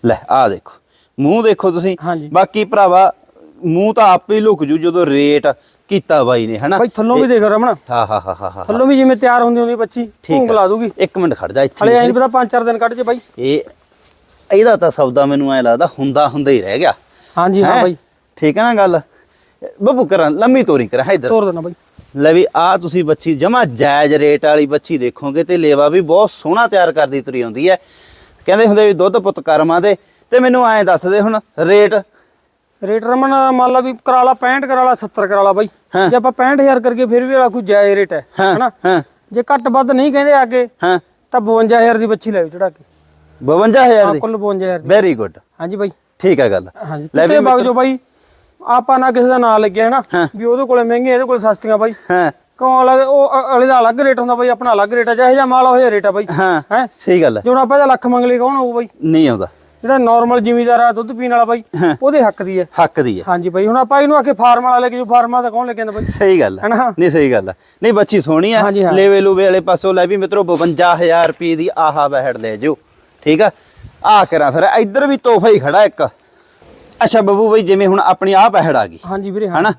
ਲੈ ਆ ਦੇਖੋ। ਮੂੰਹ ਦੇਖੋ ਤੁਸੀਂ। ਬਾਕੀ ਭਰਾਵਾ ਮੂੰਹ ਤਾਂ ਆਪੇ ਹੀ ਲੁਕ ਜੂ ਜਦੋਂ ਰੇਟ ਕੀਤਾ ਬਾਈ ਨੇ ਹਨਾ? ਬਾਈ ਥੱਲੋਂ ਵੀ ਦੇਖ ਰਮਣ ਹਾਂ ਹਾਂ ਹਾਂ ਹਾਂ ਹਾਂ। ਥੱਲੋਂ ਵੀ ਜਿਵੇਂ ਤਿਆਰ ਹੁੰਦੀ ਹੁੰਦੀ ਬੱਚੀ ਭੂੰਗ ਲਾ ਦੂਗੀ। ਇੱਕ ਮਿੰਟ ਖੜ ਜਾ ਇੱਥੇ ਹਲੇ ਐਂ ਪਤਾ 5-4 ਦਿਨ ਕੱਢ ਜੇ ਬਾਈ। ਇਹ ਇਹਦਾ ਤਾਂ ਸੌਦਾ ਮੈਨੂੰ ਐ ਲੱਗਦਾ ਹੁੰਦਾ ਹੁੰਦਾ ਹੀ ਰਹਿ ਗਿਆ। ਹਾਂਜੀ ਹਾਂ ਹੈਂ? ਬਾਈ। ਠੀਕ ਹੈ ਨਾ ਗੱਲ? ਬੱਬੂ ਕਰਾਂ ਲੰਮੀ ਤੋਰੀ ਕਰਾਂ ਇੱਧਰ ਤੋਰ ਦੇਣਾ ਬਾਈ। ਲੈ ਵੀ ਆ ਤੁਸੀਂ ਬੱਚੀ ਜਮਾ ਜਾਇਜ਼ ਰੇਟ ਵਾਲੀ ਬੱਚੀ ਦੇਖੋਗੇ ਤੇ ਲੇਵਾ ਵੀ ਬਹੁਤ ਸੋਹਣਾ ਤਿਆਰ ਕਰਦੀ ਤੁਰੀ ਆਉਂਦੀ ਹੈ। ਕਹਿੰਦੇ ਹੁੰਦੇ ਵੀ ਦੁੱਧ ਪੁੱਤ ਕਰਮਾਂ ਦੇ ਤੇ ਮੈਨੂੰ ਐਂ ਦੱਸ ਦੇ ਹੁਣ ਰੇਟ? ਰੇਟ ਰਮਨ ਮੰਨ ਲਾ ਵੀ ਕਰਾ ਲਾ 65 ਕਰਾ ਲਾ 70 ਕਰਾ ਲਾ ਬਾਈ। ਜੇ ਆਪਾਂ 65000 ਕਰਕੇ ਫਿਰ ਵੀ ਵਾਲਾ ਕੋਈ ਜਾਇਜ਼ ਰੇਟ ਹੈ ਹਨਾ? ਜੇ ਘੱਟ ਵੱਧ ਨਹੀਂ ਕਹਿੰਦੇ ਆਗੇ ਹਾਂ। ਤਾਂ 52000 ਦੀ ਬੱਚੀ ਲੈ ਚੜਾ ਕੇ। 52000 ਹਾਂ ਦੀ? ਕੁੱਲ 52000 ਦੀ। ਵੈਰੀ ਗੁੱਡ ਹਾਂਜੀ ਬਾਈ। ਠੀਕ ਹੈ ਗੱਲ। ਲੈ ਵੀ ਬਗ ਜੋ ਬਾਈ? ਆਪਾਂ ਨਾ ਕਿਸੇ ਦਾ ਨਾਂ ਲੱਗਿਆ ਹੈ ਨਾ ਹਾਂ। ਵੀ ਉਹਦੇ ਕੋਲੇ ਮਹਿੰਗੇ ਇਹਦੇ ਕੋਲੇ ਸਸਤੀਆਂ ਬਾਈ। ਹਾਂ। ਕਿਉਂ ਅਲੱਗ ਉਹ ਅ- ਅਗਲੇ ਦਾ ਅਲੱਗ ਰੇਟ ਹੁੰਦਾ ਬਾਈ ਆਪਣਾ ਅਲੱਗ ਰੇਟ ਆ ਜਿਹੇ ਜਿਹਾ ਮਾਲ ਉਹ ਰੇਟ ਆ ਬਾਈ। ਹਾਂ ਹੈ? ਸਹੀ ਗੱਲ ਹੈ ਜੇ ਹੁਣ ਆਪਾਂ ਇਹਦਾ ਲੱਖ ਮੰਗ ਲਈ ਕੌਣ ਹੋਊ ਬਾਈ? ਨਹੀਂ ਆਉਂਦਾ। ਜਿਹੜਾ ਨਾਰਮਲ ਜ਼ਿਮੀਦਾਰ ਆ ਦੁੱਧ ਪੀਣ ਵਾਲਾ ਬਾਈ ਉਹਦੇ ਹੱਕ ਦੀ ਹੈ ਹੱਕ ਦੀ ਹੈ ਹਾਂਜੀ ਬਾਈ ਹੁਣ ਆਪਾਂ ਇਹਨੂੰ ਆਖੇ ਫਾਰਮ ਵਾਲਾ ਲੈ ਕੇ ਜੋ ਫਾਰਮਾਂ ਦਾ ਕੌਣ ਲੈ ਕੇ ਆਂਦਾ ਬਾਈ? ਸਹੀ ਗੱਲ ਹੈ ਨਹੀਂ ਸਹੀ ਗੱਲ ਹੈ ਨਹੀਂ ਬੱਚੀ ਸੋਹਣੀ ਆ। ਹਾਂ। ਲੇਵੇ ਲੂਵੇ ਵਾਲੇ ਪਾਸੋਂ ਲੈ ਵੀ ਮਿੱਤਰੋ 52000 ਰੁਪਏ ਦੀ ਆਹਾ ਬਹਿੜ ਲੈ ਜਿਓ ਠੀਕ ਆ? ਆ ਕਰਾਂ ਫਿਰ ਇੱਧਰ ਵੀ ਤੋਹਫਾ ਹੀ ਖੜਾ ਇੱਕ। ਅੱਛਾ ਬੱਬੂ ਬਈ ਜਿਵੇਂ ਹੁਣ ਆਪਣੀ ਆਹ ਬਹਿੜ ਆ ਗਈ ਹਾਂਜੀ ਵੀਰੇ ਹਾਂ ਹਨਾ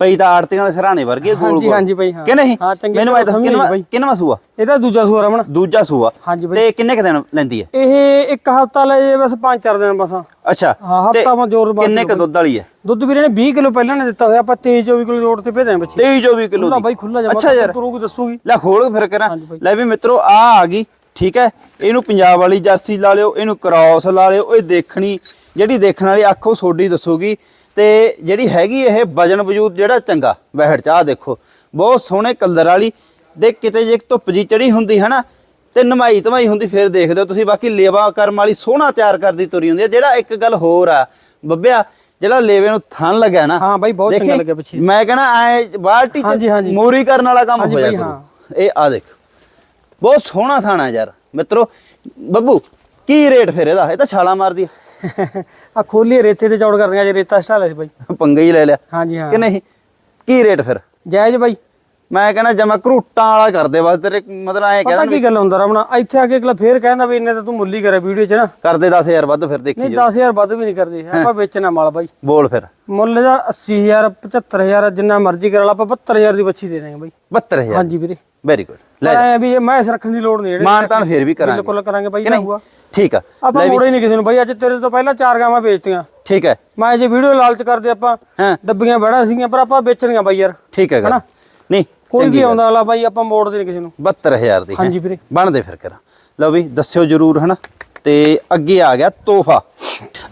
ਪਈ ਤਾਂ ਆੜਤੀਆਂ ਦੇ ਸਰਾਣੇ ਵਰਗੀ ਗੋਲ ਹਾਂਜੀ, ਗੋਲ। ਹਾਂਜੀ ਬਈ, ਹਾਂ। ਕਿ ਨਹੀਂ? ਹਾਂ, ਚੰਗੀ ਮੈਨੂੰ ਐ ਦੱਸ ਕਿੰਨਾ ਸਮਝੀ ਬਈ। ਕਿੰਨਾ ਸੂਆ? ਇਹਦਾ ਦੂਜਾ ਸੂਆ ਰਮਣ ਦੂਜਾ ਸੂਆ। ਹਾਂਜੀ ਬਈ ਤੇ ਕਿੰਨੇ ਕ ਦਿਨ ਲੈਂਦੀ ਹੈ? ਇਹ ਇੱਕ ਹਫਤਾ ਲੈ ਜੇ ਬਸ 5-4 ਦਿਨ ਬਸ। ਅੱਛਾ ਹਾਂ ਤੇ ਹਫਤਾ ਮਾ ਜ਼ੋਰ ਬਾਅਦ ਕਿੰਨੇ ਕ ਦੁੱਧ ਵਾਲੀ ਹੈ? ਦੁੱਧ ਵੀਰੇ ਨੇ 20 ਕਿਲੋ ਪਹਿਲਾਂ ਨੇ ਦਿੱਤਾ ਹੋਇਆ ਆਪਾਂ 23-24 ਕਿਲੋ ਰੋਡ ਤੇ ਭੇਜਾਂ ਬੱਚੀ। 23 24 ਕਿਲੋ ਖੁੱਲਾ ਦੀ। ਬਾਈ ਖੁੱਲਾ ਜਮਾ ਅੱਛਾ ਯਾਰ। ਤੁਰੂਗੀ ਦੱਸੂਗੀ। ਲੈ ਖੋਲ ਫਿਰ ਕਰਾਂ। ਹਾਂਜੀ ਬਾਈ। ਲੈ ਵੀ ਮਿੱਤਰੋ ਆ ਆ ਗਈ ਠੀਕ ਹੈ? ਇਹਨੂੰ ਪੰਜਾਬ ਵਾਲੀ ਜਰਸੀ ਲਾ ਲਿਓ ਇਹਨੂੰ ਕ੍ਰਾਸ ਲਾ ਲਿਓ ਇਹ ਦੇਖਣੀ ਜਿਹੜੀ ਦੇਖਣ ਵਾਲੀ ਅੱਖੋਂ ਸੋਡੀ ਦੱਸੂਗੀ। ਤੇ ਜਿਹੜੀ ਹੈਗੀ ਇਹ ਵਜਨ ਵਜੂਦ ਜਿਹੜਾ ਚੰਗਾ। ਵਹਿੜ ਚ ਆ ਦੇਖੋ। ਬਹੁਤ ਸੋਹਣੇ ਕਲਰ ਵਾਲੀ ਦੇ ਕਿਤੇ ਜੇ ਧੁੱਪ ਜੀ ਚੜੀ ਹੁੰਦੀ ਹੈ ਨਾ ਤੇ ਨਮਾਈ ਧਮਾਈ ਹੁੰਦੀ ਫਿਰ ਦੇਖਦੇ ਹੋ ਤੁਸੀਂ। ਬਾਕੀ ਲੇਵਾ ਕਰਮ ਵਾਲੀ ਸੋਹਣਾ ਤਿਆਰ ਕਰਦੀ ਤੁਰੀ ਹੁੰਦੀ ਹੈ। ਜਿਹੜਾ ਇੱਕ ਗੱਲ ਹੋਰ ਆ ਬੱਬਿਆ ਜਿਹੜਾ ਲੇਵੇ ਨੂੰ ਥਣ ਲੱਗਿਆ ਨਾ ਹਾਂ ਬਾਈ ਬਹੁਤ ਚੰਗਾ ਲੱਗਿਆ ਪਿੱਛੇ। ਮੈਂ ਕਹਿੰਦਾ ਐ ਬਾਲਟੀ ਚ। ਮੋਰੀ ਕਰਨ ਵਾਲਾ ਕੰਮ ਹੋਇਆ। ਇਹ ਆ ਦੇਖ। ਬਹੁਤ ਸੋਹਣਾ ਥਾਣਾ ਯਾਰ। ਮਿੱਤਰੋ ਬੱਬੂ ਕੀ ਰੇਟ ਫਿਰ ਇਹਦਾ? ਇਹ ਤਾਂ ਛਾਲਾ ਮਾਰਦੀ ਆ। ਆ ਖੋਲੀ ਰੇਤੇ ਤੇ ਚੌੜ ਕਰਦੀਆਂ ਜੇ ਰੇਤਾ ਸਟਾਲੇ ਸੀ ਬਾਈ। ਪੰਗਾ ਹੀ ਲੈ ਲਿਆ। ਹਾਂਜੀ ਹਾਂ। ਕਿ ਨਹੀਂ? ਕੀ ਰੇਟ ਫਿਰ? ਜਾਇਜ਼ ਬਾਈ। ਮੈਂ ਕਹਿੰਦਾ ਜਮਾ ਘਰੂਟਾਂ ਵਾਲਾ ਕਰਦੇ ਬਸ ਤੇਰੇ ਮਤਲਬ ਐ ਪਤਾ ਕਹਿੰਦਾ ਕੀ ਗੱਲ ਹੁੰਦਾ ਰਮਣਾ ਇੱਥੇ ਆ ਕੇ ਅਗਲਾ ਫੇਰ ਕਹਿੰਦਾ ਵੀ ਇੰਨੇ ਤਾਂ ਤੂੰ ਮੁੱਲ ਕਰਿਆ ਵੀਡੀਓ 'ਚ ਨਾ। ਕਰਦੇ 10000 ਵੱਧ ਫਿਰ ਦੇਖੀ ਨਹੀਂ ਜਾ 10000 ਵੱਧ ਵੀ ਨਹੀਂ ਕਰਦੇ ਆਪਾਂ ਵੇਚਣਾ ਮਾਲ ਬਾਈ। ਬੋਲ ਫਿਰ। ਮੁੱਲ ਦਾ 80000 75000 ਜਿੰਨਾ ਮਰਜ਼ੀ ਕਰਾ ਲਾ ਆਪਾਂ 72000 ਦੀ ਬੱਚੀ ਦੇ ਦਾਂਗੇ ਬਾਈ। 72000 ਹਾਂਜੀ ਵੀਰੇ। ਵੈਰੀ ਗੁੱਡ ਲੈ ਐ ਵੀ ਇਹ ਮੈਸ ਰੱਖਣ ਦੀ ਲੋੜ ਨਹੀਂ ਜਿਹੜੇ। ਮਾਨ ਤਾਨ ਫਿਰ ਵੀ ਕਰਾਂਗੇ। ਬਿਲਕੁਲ ਕਰਾਂਗੇ ਬਾਈ ਨਹੀਂ? ਹੋਊਗਾ ਠੀਕ ਆ। ਆਪਾਂ ਮੋੜੇ ਨਹੀਂ ਕਿਸੇ ਨੂੰ ਬਾਈ ਅੱਜ ਤੇਰੇ ਤੋਂ ਪਹਿਲਾਂ ਚਾਰ ਗਾਵਾਂ ਵੇਚਤੀਆਂ। ਠੀਕ ਹੈ। ਮੈਂ ਜੇ ਵੀਡੀਓ ਲਾਲਚ ਕਰਦੇ ਆਪਾਂ ਡੱਬੀਆਂ ਬੜਾ ਸੀਗੀਆਂ ਪਰ ਆਪਾਂ ਵੇਚਣੀਆਂ ਬਾਈ ਯਾਰ। ਠੀਕ ਹੈ ਹਨਾ? ਨਹੀਂ ਕੋਈ ਵੀ ਆਉਂਦਾ ਵਾਲਾ ਬਾਈ ਆਪਾਂ ਮੋੜਦੇ ਨਹੀਂ ਕਿਸੇ ਨੂੰ। 72000 ਦੀ ਹਾਂਜੀ ਵੀਰੇ। ਬਣਦੇ ਫਿਰ ਕਰਾਂ। ਲਓ ਵੀ ਦੱਸਿਓ ਜਰੂਰ ਹਨਾ? ਤੇ ਅੱਗੇ ਆ ਗਿਆ ਤੋਹਫਾ।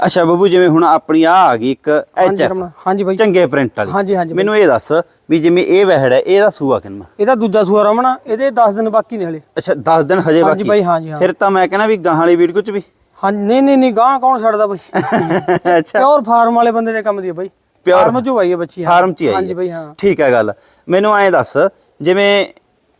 ਅੱਛਾ ਬੱਬੂ ਜਿਵੇਂ ਹੁਣ ਆਪਣੀ ਆ ਆ ਗਈ ਇੱਕ ਐਚ ਹਾਂਜੀ ਹਾਂਜੀ ਬਾਈ। ਚੰਗੇ ਪ੍ਰਿੰਟ ਵਾਲੀ। ਹਾਂਜੀ ਹਾਂਜੀ। ਮੈਨੂੰ ਇਹ ਦੱਸ ਵੀ ਜਿਵੇਂ ਇਹ ਵਹਿੜ ਹੈ ਇਹਦਾ ਸੂਆ ਕਿੰਨਾ? ਇਹਦਾ ਦੂਜਾ ਸੂਆ ਰਮਣਾ ਇਹਦੇ 10 ਦਿਨ ਬਾਕੀ ਨੇ ਹਲੇ। ਅੱਛਾ 10 ਦਿਨ ਹਜੇ ਹਾਂਜੀ ਬਾਕੀ। ਬਾਈ ਹਾਂਜੀ ਹਾਂ। ਫਿਰ ਤਾਂ ਮੈਂ ਕਹਿੰਦਾ ਵੀ ਗਾਹਾਂ ਵਾਲੀ ਵੀਡੀਓ ਚ ਵੀ। ਹਾਂਜੀ ਨਹੀਂ ਨਹੀਂ ਨਹੀਂ ਗਾਂ ਕੌਣ ਛੱਡਦਾ ਬਾਈ? ਅੱਛਾ। ਪਿਓਰ ਫਾਰਮ ਵਾਲੇ ਬੰਦੇ ਦੇ ਕੰਮ ਦੀ ਹੈ ਬਾਈ। Pure ਫਾਰਮ ਚੋਂ ਆਈ ਹੈ ਬੱਚੀ ਹਾਂ। ਫਾਰਮ ਚ ਹੀ। ਆਈ ਹਾਂਜੀ। ਬਾਈ ਹਾਂ। ਠੀਕ ਹੈ ਗੱਲ। ਮੈਨੂੰ ਐਂ ਦੱਸ ਜਿਵੇਂ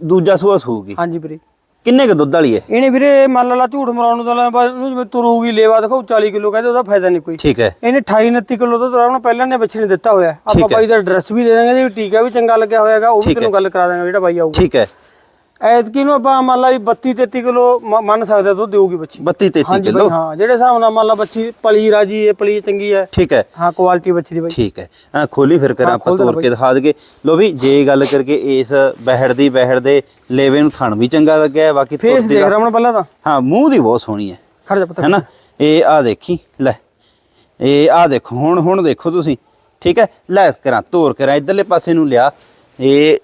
ਦੂਜਾ ਸੂਆ ਸੂਗੀ। ਹਾਂਜੀ ਵੀਰੇ। ਕਿੰਨੇ ਕ ਦੁੱਧ ਵਾਲੀ ਹੈ? ਇਹਨੇ ਵੀਰੇ ਮੰਨ ਲਾ ਝੂਠ ਮਰਾਉਣ ਨੂੰ ਤਾਂ ਲੈ ਬਸ ਉਹਨੂੰ ਜਿਵੇਂ ਤੁਰੂਗੀ ਲੇਵਾ ਦੇਖੋ 40 ਕਿਲੋ ਕਹਿੰਦੇ ਉਹਦਾ ਫਾਇਦਾ ਨਹੀਂ ਕੋਈ। ਠੀਕ ਹੈ। ਇਹਨੇ 28 29 ਕਿਲੋ ਤੋਂ ਤੁਰਾਂ ਪਹਿਲਾਂ ਨੇ ਬੱਚੇ ਨੇ ਦਿੱਤਾ ਹੋਇਆ। ਆਪਾਂ। ਬਾਈ ਦਾ ਐਡਰੈਸ ਵੀ ਦੇ ਦਾਂਗੇ ਜੀ ਟੀਕਾ ਵੀ ਚੰਗਾ ਲੱਗਿਆ ਹੋਇਆਗਾ ਉਹ ਵੀ। ਤੈਨੂੰ ਗੱਲ ਕਰਾ ਦਾਂਗੇ ਜਿਹੜਾ ਬਾਈ ਆਊਗਾ। ਠੀਕ ਹੈ। ਐਤਕੀ ਨੂੰ ਆਪਾਂ ਮੰਨ ਲਾ ਵੀ 32 33 ਕਿਲੋ ਮੰਨ ਸਕਦੇ ਦੁੱਧ ਦੇਊਗੀ ਬੱਚੀ। 32 33 ਹਾਂਜੀ ਕਿਲੋ? ਹਾਂ ਜਿਹੜੇ ਹਿਸਾਬ ਨਾਲ ਮੰਨ ਲਾ ਬੱਚੀ ਪਲੀ ਰਾਜੀ ਹੈ ਪਲੀ ਚੰਗੀ ਹੈ ਠੀਕ ਹੈ। ਹਾਂ ਕੁਆਲਿਟੀ ਬੱਚੀ ਦੀ ਬਾਈ। ਠੀਕ ਹੈ। ਖੋਲੀ ਫਿਰ ਕਰਾਂ ਆਪਾਂ ਤੋੜ ਕੇ ਦਿਖਾ ਦਈਏ। ਲੋ ਵੀ ਜੇ ਗੱਲ ਕਰਕੇ ਇਸ ਬਹਿੜ ਦੀ ਬਹਿੜ ਦੇ ਲੇਵੇ ਨੂੰ ਥਣ ਵੀ ਚੰਗਾ ਲੱਗਿਆ ਬਾਕੀ ਫੇਸ ਦੇਖ ਰਮਣ ਪਹਿਲਾਂ ਤਾਂ। ਹਾਂ ਮੂੰਹ ਦੀ ਬਹੁਤ ਸੋਹਣੀ ਹੈ। ਖੜ ਜਾ ਪਤਾ। ਹੈਨਾ? ਇਹ ਆ ਦੇਖੀ ਲੈ। ਇਹ ਆ ਦੇਖੋ ਹੁਣ ਹੁਣ ਦੇਖੋ ਤੁਸੀਂ। ਠੀਕ ਹੈ? ਲੈ ਕਰਾਂ ਤੋੜ ਕਰਾਂ ਇਧਰਲੇ ਪਾਸੇ ਨੂੰ ਲਿਆ। ਇਹ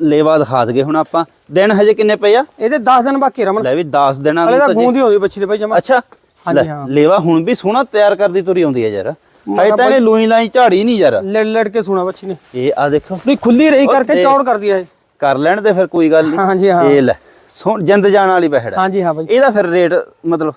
ਲੇਵਾ ਦਿਖਾ ਦਈਏ। ਹੁਣ ਆਪਾਂ ਦਿਨ ਹਜੇ ਕਿੰਨੇ ਪਏ ਆ? ਇਹਦੇ 10 ਦਿਨ ਬਾਕੀ ਰਮਣ ਲੈ ਵੀ 10 ਦਿਨਾਂ ਹਲੇ ਨੂੰ ਤਾਂ ਗੂੰਦੀ ਹੁੰਦੀ ਬੱਚੀ ਦੇ ਜਮਾ। ਅੱਛਾ। ਹਾਂਜੀ, ਹਾਂ। ਲੇਵਾ ਹੁਣ ਵੀ ਸੋਹਣਾ ਤਿਆਰ ਕਰਦੀ ਤੁਰੀ ਆਉਂਦੀ ਹੈ ਯਾਰ। ਹਜੇ ਤਾਂ ਇਹਨੇ ਲੂਈ ਲਾਈ ਝਾੜੀ ਨਹੀਂ ਯਾਰ। ਲੜ ਲੜ ਕੇ ਸੁਣਾ ਬੱਚੀ ਨੇ। ਇਹ ਆ ਦੇਖੋ। ਨਹੀਂ ਖੁੱਲੀ ਰਹੀ ਕਰਕੇ ਚੌੜ ਕਰਦੀ ਹੈ ਇਹ। ਕਰ ਲੈਣ ਤੇ ਫਿਰ ਕੋਈ ਗੱਲ ਨਹੀਂ। ਹਾਂਜੀ ਹਾਂ। ਇਹ ਲੈ ਜਿੰਦ ਜਾਣ ਵਾਲੀ ਬਹਿੜ ਹੈ ਹਾਂਜੀ ਹਾਂ ਬਾਈ। ਇਹਦਾ ਫਿਰ ਰੇਟ ਮਤਲਬ?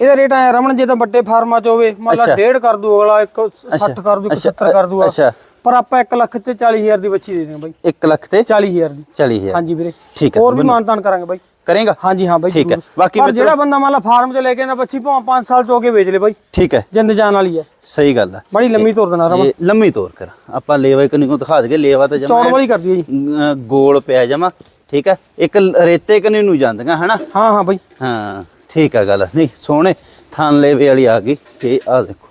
ਇਹਦਾ ਰੇਟ ਆਇਆ ਰਮਣ ਜੇ ਤਾਂ ਵੱਡੇ ਫਾਰਮਾਂ ਚ ਹੋਵੇ ਮੰਨ ਲਾ ਕਰ ਦੂ ਅਗਲਾ ਇੱਕ 60 ਕਰ ਦੂ ਇੱਕ ਅੱਛਾ, 70 ਕਰ ਦੂਗਾ ਅੱਛਾ। ਪਰ ਆਪਾਂ 1 ਲੱਖ ਤੇ 40000 ਦੀ ਬੱਚੀ ਦੇ ਦੇਵਾਂਗੇ ਬਾਈ। 1 ਲੱਖ ਤੇ 40000 ਦੀ। 40000 ਹਾਂਜੀ ਵੀਰੇ। ਠੀਕ ਹੈ, ਹੋਰ ਵੀ ਮਾਨਤਾਨ ਕਰਾਂਗੇ ਬਾਈ। ਕਰੇਗਾ? ਹਾਂਜੀ ਹਾਂ ਬਾਈ ਠੀਕ ਹੈ। ਬਾਕੀ ਪਰ ਜਿਹੜਾ ਬੰਦਾ ਮੰਨ ਲਾ ਫਾਰਮ ਚ ਲੈ ਕੇ ਆਂਦਾ ਬੱਚੀ ਭਾਵੇਂ 5 ਸਾਲ ਚੋ ਕੇ ਵੇਚ ਲੇ ਬਾਈ। ਠੀਕ ਹੈ। ਜਿੰਦ ਜਾਨ ਵਾਲੀ ਹੈ। ਸਹੀ ਗੱਲ ਹੈ। ਬੜੀ ਲੰਮੀ ਤੁਰ ਦੇਣਾ ਇਹ ਲੰਮੀ ਤੋਰ ਕਰ। ਆਪਾਂ ਲੇਵਾ ਇੱਕ ਨੂੰ ਦਿਖਾ ਦਈਏ ਲੇਵਾ ਤਾਂ ਚੌੜ ਜਮਾ ਵਾਲੀ ਕਰਦੀ ਹੈ ਜੀ। ਗੋਲ ਪਿਆ ਜਮਾ। ਠੀਕ ਹੈ। ਇੱਕ ਰੇਤੇ ਕਨੀ ਨੂੰ ਜਾਂਦੀਆਂ ਹਨਾ? ਹਾਂ ਹਾਂ ਬਾਈ। ਹਾਂ ਠੀਕ ਹੈ ਗੱਲ। ਨਹੀਂ ਸੋਹਣੇ ਥਾਨ ਲੇਵੇ ਵਾਲੀ ਆ ਗਈ। ਤੇ ਆ ਦੇਖੋ।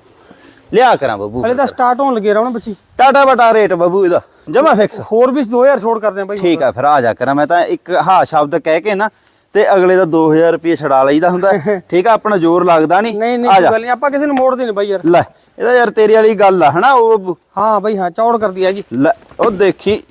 ਲਿਆ ਕਰਾਂ ਬੱਬੂ। ਹਲੇ ਤਾਂ ਸਟਾਰਟ ਹੋਣ ਲੱਗੇ ਰਮਣ ਬੱਚੀ। ਟਾਟਾ ਬਟਾ ਰੇਟ ਬੱਬੂ ਇਹਦਾ। ਜਮਾ ਫਿਕਸ ਹੋਰ ਵੀ 2000 ਛੋੜ ਕਰਦੇ ਆ ਬਾਈ ਠੀਕ ਆ ਫਿਰ ਆ ਜਾ ਕਰਾਂ ਮੈਂ ਤਾਂ ਇੱਕ ਹਾਂ ਸ਼ਬਦ ਕਹਿ ਕੇ ਨਾ ਤੇ ਅਗਲੇ ਦਾ 2000 ਰੁਪਏ ਛਡਾ ਲਈਦਾ ਹੁੰਦਾ। ਠੀਕ ਆ ਆਪਣਾ ਜ਼ੋਰ ਲੱਗਦਾ ਨਹੀਂ ਨਹੀਂ ਆ ਨਹੀਂ ਗੱਲ ਨਹੀਂ ਆਪਾਂ ਕਿਸੇ ਨੂੰ ਮੋੜਦੇ ਨਹੀਂ ਬਾਈ ਯਾਰ। ਲੈ ਇਹਦਾ ਯਾਰ ਤੇਰੀ ਵਾਲੀ ਗੱਲ ਆ ਹਨਾ ਉਹ ਹਾਂ ਬਾਈ ਹਾਂ ਚੌੜ ਕਰਦੀ ਹੈ ਜੀ ਲੈ ਉਹ ਦੇਖੀ।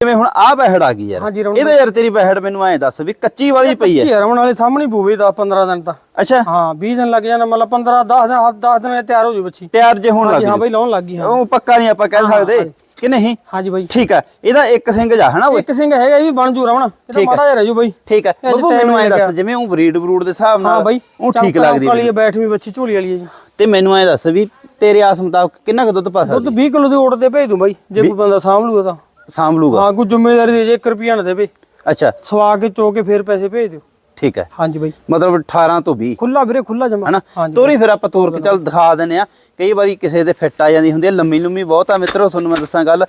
ਜਿਵੇਂ ਹੁਣ ਆਹ ਬਹਿੜ ਆ ਗਈ ਯਾਰ ਹਾਂਜੀ, ਰਮਣ ਇਹਦਾ ਯਾਰ ਤੇਰੀ ਬਹਿੜ ਮੈਨੂੰ ਐਂ ਦੱਸ ਵੀ ਕੱਚੀ ਵਾਲੀ ਪਈ ਹੈ। ਕੀ ਰਮਣ ਵਾਲੇ ਸਾਹਮਣੇ ਪੂਵੇ 10 15 ਦਿਨ ਤਾਂ। ਅੱਛਾ। ਹਾਂ 20 ਦਿਨ ਲੱਗ ਜਾਣਾ ਮਤਲਬ 15 10 ਦਿਨ 10 ਦਿਨ ਇਹ ਤਿਆਰ ਹੋ ਜੂ ਬੱਚੀ। ਤਿਆਰ ਜੇ ਹੋਣ ਲੱਗ ਹਾਂਜੀ ਹਾਂ ਬਈ ਲਾਉਣ ਲੱਗ ਗਈ ਹਾਂ। ਉਹ ਪੱਕਾ ਨਹੀਂ ਆਪਾਂ ਕਹਿ ਸਕਦੇ ਕਿ ਨਹੀਂ? ਹਾਂਜੀ ਬਈ। ਠੀਕ ਹੈ ਇਹਦਾ ਇੱਕ ਸਿੰਘ ਜਾ ਹਨਾ ਓਏ ਇੱਕ ਸਿੰਘ ਹੈਗਾ ਇਹ ਵੀ ਬਣ ਜੂ ਰਮਣ ਇਹ ਤਾਂ ਠੀਕ ਹੈ। ਮਾੜਾ ਜਿਹਾ ਰਹਿ ਜੂ ਬਈ। ਠੀਕ ਇਹ ਅੱਜ ਬੱਬੂ time ਮੈਨੂੰ ਐਂ ਲੱਗਿਆ। ਦੱਸ ਜਿਵੇਂ ਉਹ ਬਰੀਡ ਬਰੂਡ ਦੇ ਹਿਸਾਬ ਹਾਂ ਨਾਲ ਬਈ ਉਹ ਠੀਕ ਲੱਗਦੀ ਮੈਨੂੰ। ਬੈਠਵੀਂ ਬੱਚੀ ਝੋਲੀ ਵਾਲੀ ਹੈ ਜੀ। ਤੇ ਮੈਨੂੰ ਐਂ ਦੱਸ ਵੀ ਤੇਰੇ ਆਸ ਮੁਤਾਬਕ ਕਿੰਨਾ ਕੁ ਦੁੱਧ ਪਾ ਦੁੱਧ ਸਕਦੀ 20 ਕਿਲੋ ਦੇ ਓਟ ਤੇ ਭੇਜ ਦੂੰ ਬਾਈ ਜੇ ਕੋਈ ਬੰਦਾ ਸਾਂਭ ਲੂਗਾ ਤਾਂ। ਸਾਂਭ ਲੂਗਾ? ਹਾਂ ਕੋਈ ਜ਼ਿੰਮੇਵਾਰੀ ਦੇ ਜੇ 1 ਰੁਪਿਆ ਨਾ ਦੇਵੇ। ਅੱਛਾ। ਸਵਾ ਕੇ ਚੋ ਕੇ ਫੇਰ ਪੈਸੇ ਭੇਜ ਦਿਓ। ਠੀਕ ਹੈ। ਹਾਂਜੀ ਬਾਈ। ਮਤਲਬ 18 ਤੋਂ 20 ਖੁੱਲਾ ਵੀਰੇ ਖੁੱਲਾ ਜਮਾ। ਹਨਾ? ਤੋਰੀ ਫਿਰ ਆਪਾਂ ਤੋਰ ਕੇ ਚੱਲ ਦਿਖਾ ਦਿੰਨੇ ਆ ਕਈ ਵਾਰੀ ਕਿਸੇ ਦੇ ਫਿੱਟ ਆ ਜਾਂਦੀ ਹੁੰਦੀ ਹੈ ਲੰਮੀ ਲੰਮੀ ਬਹੁਤ ਆ ਮਿੱਤਰੋ ਤੁਹਾਨੂੰ ਮੈਂ ਦੱਸਾਂ ਗੱਲ।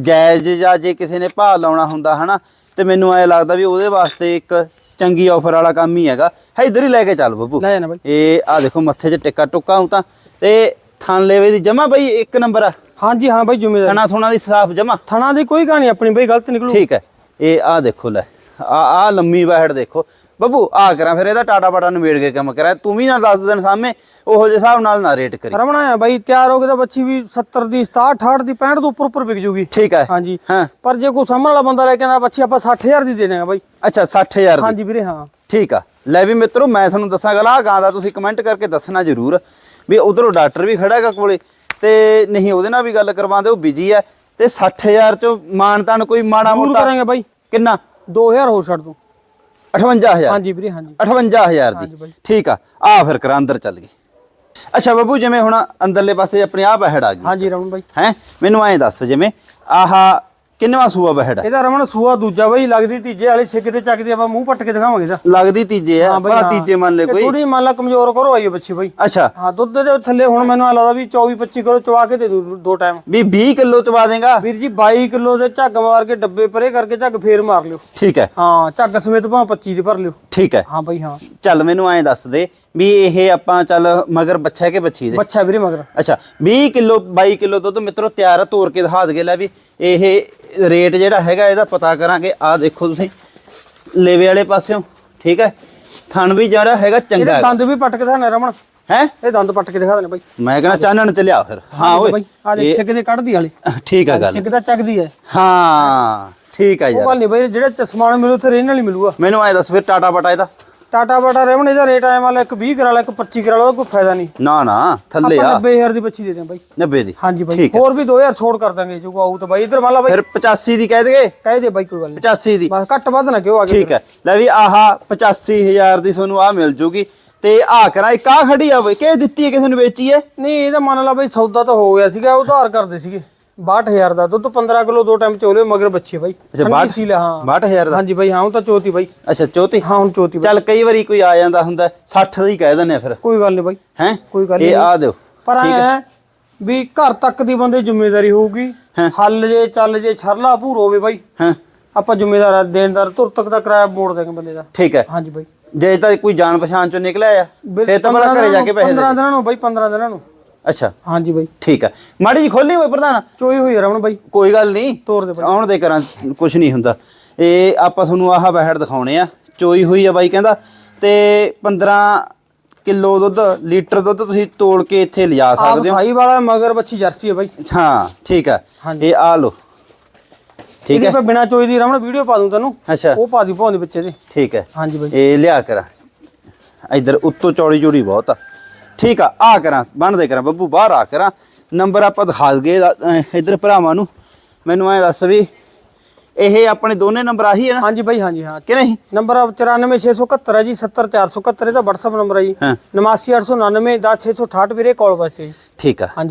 ਜਾਇਜ਼ ਜਾਂ ਜੇ ਕਿਸੇ ਨੇ ਭਾਅ ਲਾਉਣਾ ਹੁੰਦਾ ਹਨਾ? ਤੇ ਮੈਨੂੰ ਐ ਲੱਗਦਾ ਵੀ ਉਹਦੇ ਵਾਸਤੇ ਇੱਕ ਚੰਗੀ ਆਫਰ ਵਾਲਾ ਕੰਮ ਹੀ ਹੈਗਾ। ਹੈ ਇਧਰ ਹੀ ਲੈ ਕੇ ਚੱਲ ਬੱਬੂ। ਲੈ ਜਾਣਾ ਬਾਈ। ਇਹ ਆ ਦੇਖੋ ਮੱਥੇ 'ਚ ਟਿੱਕਾ ਟੁੱਕਾ ਹੁਣ ਤਾਂ। ਤੇ ਥਣ ਲੇਵੇ ਦੀ ਜਮਾ ਬਈ ਇੱਕ ਨੰਬਰ ਆ। ਹਾਂਜੀ ਹਾਂ ਬਾਈ ਜ਼ਿੰਮੇਵਾਰੀ ਥਣਾ ਥੁਣਾ ਦੀ ਸਾਫ਼ ਜਮਾ। ਥਣਾ ਦੀ ਕੋਈ ਕਹਾਣੀ ਆਪਣੀ ਬਾਈ ਗਲਤ ਨਿਕਲੂ। ਠੀਕ ਹੈ। ਇਹ ਆ ਦੇਖੋ ਲੈ ਆ ਆ ਲੰਮੀ ਬਾਹੜ ਦੇਖੋ। ਬੱਬੂ ਆ ਕਰਾਂ ਫਿਰ ਇਹਦਾ ਟਾਟਾ ਬਾਟਾ ਨਿਬੇੜ ਕੇ ਕੰਮ ਕਰਾਂ। ਤੂੰ ਵੀ ਨਾ ਦੱਸ ਦਿਨ ਸਾਹਮਣੇ ਉਹੋ ਜਿਹੇ ਹਿਸਾਬ ਨਾਲ ਨਾ ਰੇਟ ਕਰੀ। ਰਮਣਾ ਆ ਬਾਈ ਤਿਆਰ ਹੋ ਕੇ ਤਾਂ ਬੱਚੀ ਵੀ 70 ਦੀ 67 68 ਦੀ 65 ਤੋਂ ਉੱਪਰ ਉੱਪਰ ਵਿਕ ਜੂਗੀ। ਠੀਕ ਹੈ। ਹਾਂਜੀ। ਹਾਂ। ਪਰ ਜੇ ਕੋਈ ਸਾਹਮਣ ਵਾਲਾ ਬੰਦਾ ਲੈ ਕੇ ਆਂਦਾ ਬੱਚੀ ਆਪਾਂ 60000 ਦੀ ਦੇ ਦੇਵਾਂਗੇ ਬਾਈ। ਅੱਛਾ 60000 ਦੀ। ਹਾਂਜੀ ਵੀਰੇ ਹਾਂ। ਠੀਕ ਆ। ਲੈ ਵੀ ਮਿੱਤਰੋ ਮੈਂ ਤੁਹਾਨੂੰ ਦੱਸਾਂ ਗੱਲ ਆ ਗਾਂ ਦਾ ਤੁਸੀਂ ਕਮੈਂਟ ਕਰਕੇ ਦੱਸਣਾ ਜ਼ਰੂਰ। ਵੀ ਉਧਰੋਂ ਡਾਕਟਰ ਵੀ ਖੜਾ ਹੈਗਾ ਕੋਲੇ ਤੇ ਨਹੀਂ ਉਹਦੇ ਨਾਲ ਵੀ ਗੱਲ ਕਰਵਾਉਂਦੇ ਉਹ ਬਿਜ਼ੀ ਹੈ ਤੇ 60000 ਚੋਂ ਮਾਨਤਾਨ ਕੋਈ ਮਾੜਾ ਜ਼ਰੂਰ ਮੋਟਾ ਕਰਾਂਗੇ ਬਾਈ। ਕਿੰਨਾ? 2000 ਹੋਰ ਛੱਡ ਦੂੰ 58000 ਹਾਂਜੀ ਵੀਰੇ ਹਾਂਜੀ। 58000 ਹਾਂਜੀ ਦੀ। ਠੀਕ ਆ ਆ ਫਿਰ ਕਰਾਂ ਅੰਦਰ ਚੱਲ ਗਈ ਅੱਛਾ ਬੱਬੂ ਜਿਵੇਂ ਹੁਣ ਅੰਦਰਲੇ ਪਾਸੇ ਆਪਣੇ ਆ ਬਹਿੜ ਆ ਗਈ। ਹਾਂਜੀ ਰਮਣ ਬਾਈ। ਹੈ? ਮੈਨੂੰ ਐਂ ਦੱਸ ਜਿਵੇਂ ਆਹਾ ਕਿੰਨਵਾ ਸੂਆ ਬਹਿੜ? ਇਹਦਾ ਰਮਣ ਸੂਆ ਦੂਜਾ ਬਾਈ ਲੱਗਦੀ ਤੀਜੇ ਵਾਲੇ ਛਿੱਕ ਤੇ ਚੱਕਦੇ ਆਪਾਂ ਮੂੰਹ ਪੱਟ ਕੇ ਦਿਖਾਵਾਂਗੇ ਇਹਦਾ। ਲੱਗਦੀ ਤੀਜੇ ਆ ਬੜਾ ਤੀਜੇ ਮੰਨ ਲੈ ਕੋਈ। ਥੋੜੀ ਮੰਨ ਲਾ ਕਮਜ਼ੋਰ ਕਰੋ ਆਈ ਹੈ ਬੱਚੀ ਬਾਈ। ਅੱਛਾ। ਹਾਂ ਦੁੱਧ ਦੇ ਥੱਲੇ ਹੁਣ ਮੈਨੂੰ ਆ ਲੱਗਦਾ ਵੀ 24 25 ਕਿਲੋ ਚਵਾ ਕੇ ਦੇ ਦੂ ਦੋ ਟਾਈਮ ਵੀ 20 ਕਿਲੋ ਚਵਾ ਦੇਗਾ? ਵੀਰ ਜੀ 22 ਕਿਲੋ ਦੇ ਝੱਗ ਮਾਰ ਕੇ ਡੱਬੇ ਪਰੇ ਕਰਕੇ ਝੱਗ ਫੇਰ ਮਾਰ ਲਿਓ। ਠੀਕ ਹੈ। ਹਾਂ ਝੱਗ ਸਮੇਤ ਭਾਵੇਂ 25 ਦੇ ਭਰ ਲਿਓ। ਠੀਕ ਹੈ। ਹਾਂ ਬਾਈ ਹਾਂ। ਚੱਲ ਮੈਨੂੰ ਐਂ ਦੱਸ ਦੇ ਵੀ ਇਹ ਆਪਾਂ ਚੱਲ ਮਗਰ ਬੱਚਾ ਹੈ ਕਿ ਬੱਚੀ ਦੇ? ਬੱਚਾ ਵੀਰੇ ਮਗਰ। ਅੱਛਾ 20 ਕਿਲੋ 22 ਕਿਲੋ ਦੁੱਧ ਮਿੱਤਰੋ ਤਿਆਰ ਆ, ਤੋੜ ਕੇ ਦਿਖਾ ਦਗੇ ਲੈ ਵੀ ਇਹ ਰੇਟ ਜਿਹੜਾ ਹੈਗਾ ਇਹਦਾ ਪਤਾ ਕਰਾਂਗੇ। ਆ ਦੇਖੋ ਤੁਸੀਂ ਲੇਵੇ ਵਾਲੇ ਪਾਸਿਓਂ ਠੀਕ ਹੈ? ਥਣ ਵੀ ਜਿਹੜਾ ਹੈਗਾ ਚੰਗਾ ਇਹਦੇ ਦੰਦ ਵੀ ਪੱਟ ਕੇ ਦਿਖਾਣੇ ਰਮਣ ਹੈ? ਇਹ ਦੰਦ ਪੱਟ ਕੇ ਦਿਖਾ ਦੇਣੇ ਬਾਈ। ਮੈਂ ਕਹਿੰਦਾ ਚਾਨਣ ਚ ਲਿਆ ਫਿਰ। ਹਾਂ ਓਏ ਆ ਦੇਖ ਛਿੱਕ ਦੇ ਕੱਢਦੀ ਵਾਲੇ। ਠੀਕ ਆ ਗੱਲ। ਛਿੱਕ ਦਾ ਚੱਕਦੀ ਹੈ ਹਾਂ ਠੀਕ ਆ ਉਹ ਯਾਰ। ਗੱਲ ਨਹੀਂ ਬਾਈ ਜਿਹੜਾ ਚਸਮਾਨ ਮਿਲੂ ਤੇ ਨਾਲ ਹੀ ਮਿਲੂਗਾ। ਮੈਨੂੰ ਐ ਦੱਸ ਫਿਰ ਟਾਟਾ ਬਟਾ ਇਹਦਾ। ਟਾਟਾ ਬਾਟਾ ਰਮਣ ਇਹਦਾ ਰੇਟ ਆਇਆ ਵਾਲਾ ਇੱਕ 20 ਕਰਾ ਲਾ ਇੱਕ 25 ਕਰਾ ਲਾ ਕੋਈ ਫਾਇਦਾ ਨਹੀਂ। ਨਾ ਨਾ ਥੱਲੇ ਆਪਾਂ ਆ। 90000 ਦੀ ਬੱਚੀ ਦੇ ਦਿਆਂ ਬਾਈ। 90 ਦੀ। ਹਾਂਜੀ ਬਾਈ। ਹੋਰ ਵੀ 2000 ਛੋੜ ਕਰ ਦਾਂਗੇ ਜੋ ਆਊ ਤਾਂ ਬਾਈ। ਇਧਰ ਮੰਨ ਲਾ ਬਾਈ। ਫਿਰ 85 ਦੀ ਕਹਿ ਦਗੇ ਕਹਿ ਦੇ ਬਾਈ ਕੋਈ ਗੱਲ ਨਹੀਂ। 85 ਦੀ। ਬਸ ਘੱਟ ਵੱਧ ਨਾ ਕਿਉਂ ਆ ਗਏ ਠੀਕ ਹੈ। ਲੈ ਵੀ ਆਹ 85000 ਦੀ ਤੁਹਾਨੂੰ ਆ ਮਿਲ ਜੂਗੀ। ਤੇ ਆ ਕਰਾਂ ਇੱਕ ਆ ਖੜੀ ਆ ਬਈ। ਕਿ ਦਿੱਤੀ ਹੈ ਕਿਸੇ ਨੂੰ ਵੇਚੀ ਹੈ? ਨਹੀਂ ਇਹਦਾ ਮੰਨ ਲਾ ਬਾਈ ਸੌਦਾ ਤਾਂ ਹੋ ਗਿਆ ਸੀਗਾ ਉਧਾਰ ਕਰਦੇ ਸੀਗੇ। 62000 ਦਾ ਦੁੱਧ 15 ਕਿਲੋ ਦੋ ਟਾਈਮ ਚੋਲੇ ਮਗਰ ਬੱਚੇ ਬਾਈ। ਅੱਛਾ, ਠੰਡੀ ਬਾਹਠ- ਸੀ ਲੈ ਹਾਂ। 62000 ਦਾ? ਹਾਂਜੀ ਬਾਈ ਹਾਂ ਉਹ ਤਾਂ ਚੋਤੀ ਬਾਈ। ਅੱਛਾ ਚੌਥੀ ਹਾਂ ਹੁਣ ਚੋਤੀ ਚੱਲ ਕਈ ਵਾਰੀ ਕੋਈ ਆ ਜਾਂਦਾ ਹੁੰਦਾ 60 ਦਾ ਹੀ ਕਹਿ ਦਿੰਦੇ ਆ ਫਿਰ। ਕੋਈ ਗੱਲ ਨਹੀਂ ਬਾਈ। ਹੈ? ਕੋਈ ਗੱਲ ਇਹ ਨਹੀਂ। ਆ ਦਿਓ। ਪਰ ਐ ਵੀ ਘਰ ਤੱਕ ਦੀ ਬੰਦੇ ਜ਼ਿੰਮੇਵਾਰੀ ਹੋਊਗੀ। ਹੱਲ ਜੇ ਚੱਲ ਜੇ ਛਰਲਾ ਭੂਰ ਹੋਵੇ ਬਾਈ। ਹਾਂ? ਆਪਾਂ ਜ਼ਿੰਮੇਦਾਰ ਦੇਣਦਾਰ ਤੁਰ ਤੱਕ ਦਾ ਕਿਰਾਇਆ ਮੋੜ ਦੇਗੇ ਬੰਦੇ ਦਾ। ਠੀਕ ਹੈ। ਹਾਂਜੀ ਬਾਈ। ਜੇ ਤਾਂ ਕੋਈ ਜਾਣ ਪਛਾਣ ਚੋਂ ਨਿਕਲਿਆ ਆ ਫਿਰ ਤਾਂ ਬੜਾ ਘਰੇ ਜਾ ਕੇ ਪੈਸੇ 15 ਦਿਨਾਂ ਨੂੰ ਬਾਈ 15 ਦਿਨਾਂ ਨੂੰ। ਅੱਛਾ। ਹਾਂਜੀ ਬਾਈ। ਠੀਕ ਹੈ ਮਾੜੀ ਜੀ ਖੋਲੀ ਹੋਈ ਪ੍ਰਧਾਨ। ਚੋਈ ਹੋਈ ਆ ਰਮਣ ਬਾਈ। ਕੋਈ ਗੱਲ ਨਹੀਂ। ਤੋਰ ਦੇ ਆਉਣ ਦੇ ਕਰਾਂ ਕੁਝ ਨਹੀਂ ਹੁੰਦਾ। ਇਹ ਆਪਾਂ ਤੁਹਾਨੂੰ ਆਹ ਬਹਿੜ ਦਿਖਾਉਣੇ ਆ। ਚੋਈ ਹੋਈ ਆ ਬਾਈ ਕਹਿੰਦਾ। ਤੇ 15 ਕਿਲੋ ਦੁੱਧ ਲੀਟਰ ਦੁੱਧ ਤੁਸੀਂ ਤੋਲ ਕੇ ਇੱਥੇ ਲਿਜਾ ਸਕਦੇ ਹੋ। ਸਾਈ ਵਾਲਾ ਮਗਰ ਬੱਚੀ ਜਰਸੀ ਹੈ ਬਾਈ। ਹਾਂ ਠੀਕ ਹੈ ਹਾਂਜੀ। ਇਹ ਆ ਲਓ। ਠੀਕ ਹੈ ਬਿਨਾ ਚੋਈ ਦੀ ਰਮਣ ਵੀਡੀਓ ਪਾ ਦੂੰ ਤੈਨੂੰ। ਅੱਛਾ। ਉਹ ਪਾ ਦੀ ਪਾਉਂਦੀ ਬੱਚੇ ਦੇ। ਠੀਕ ਹੈ ਹਾਂਜੀ ਬਾਈ। ਇਹ ਲਿਆ ਕਰਾਂ। ਇਧਰ ਉੱਤੋਂ ਚੌੜੀ ਚੌੜੀ ਬਹੁਤ ਆ। ਠੀਕ ਆ ਆ ਕਰਾਂ ਬਣਦੇ ਕਰਾਂ ਬੱਬੂ ਬਾਹਰ ਆ ਕਰਾਂ। ਨੰਬਰ ਆਪਾਂ ਦਿਖਾ ਦਗੇ ਇਧਰ ਭਰਾਵਾਂ ਨੂੰ। ਮੈਨੂੰ ਐ ਦੱਸ ਵੀ ਇਹ ਆਪਣੇ ਦੋਨੇ ਨੰਬਰ ਆਹੀ ਹੈ ਨਾ? ਹਾਂਜੀ ਬਾਈ ਹਾਂਜੀ ਹਾਂ। ਕਿ ਨਹੀਂ? ਨੰਬਰ 94671 ਹੈ ਜੀ 70471 ਇਹਦਾ WhatsApp ਨੰਬਰ ਹੈ ਜੀ। ਹਾਂ। 89899 10668 ਵੀਰੇ ਕਾਲ ਵਾਸਤੇ ਜੀ। ਠੀਕ ਆ।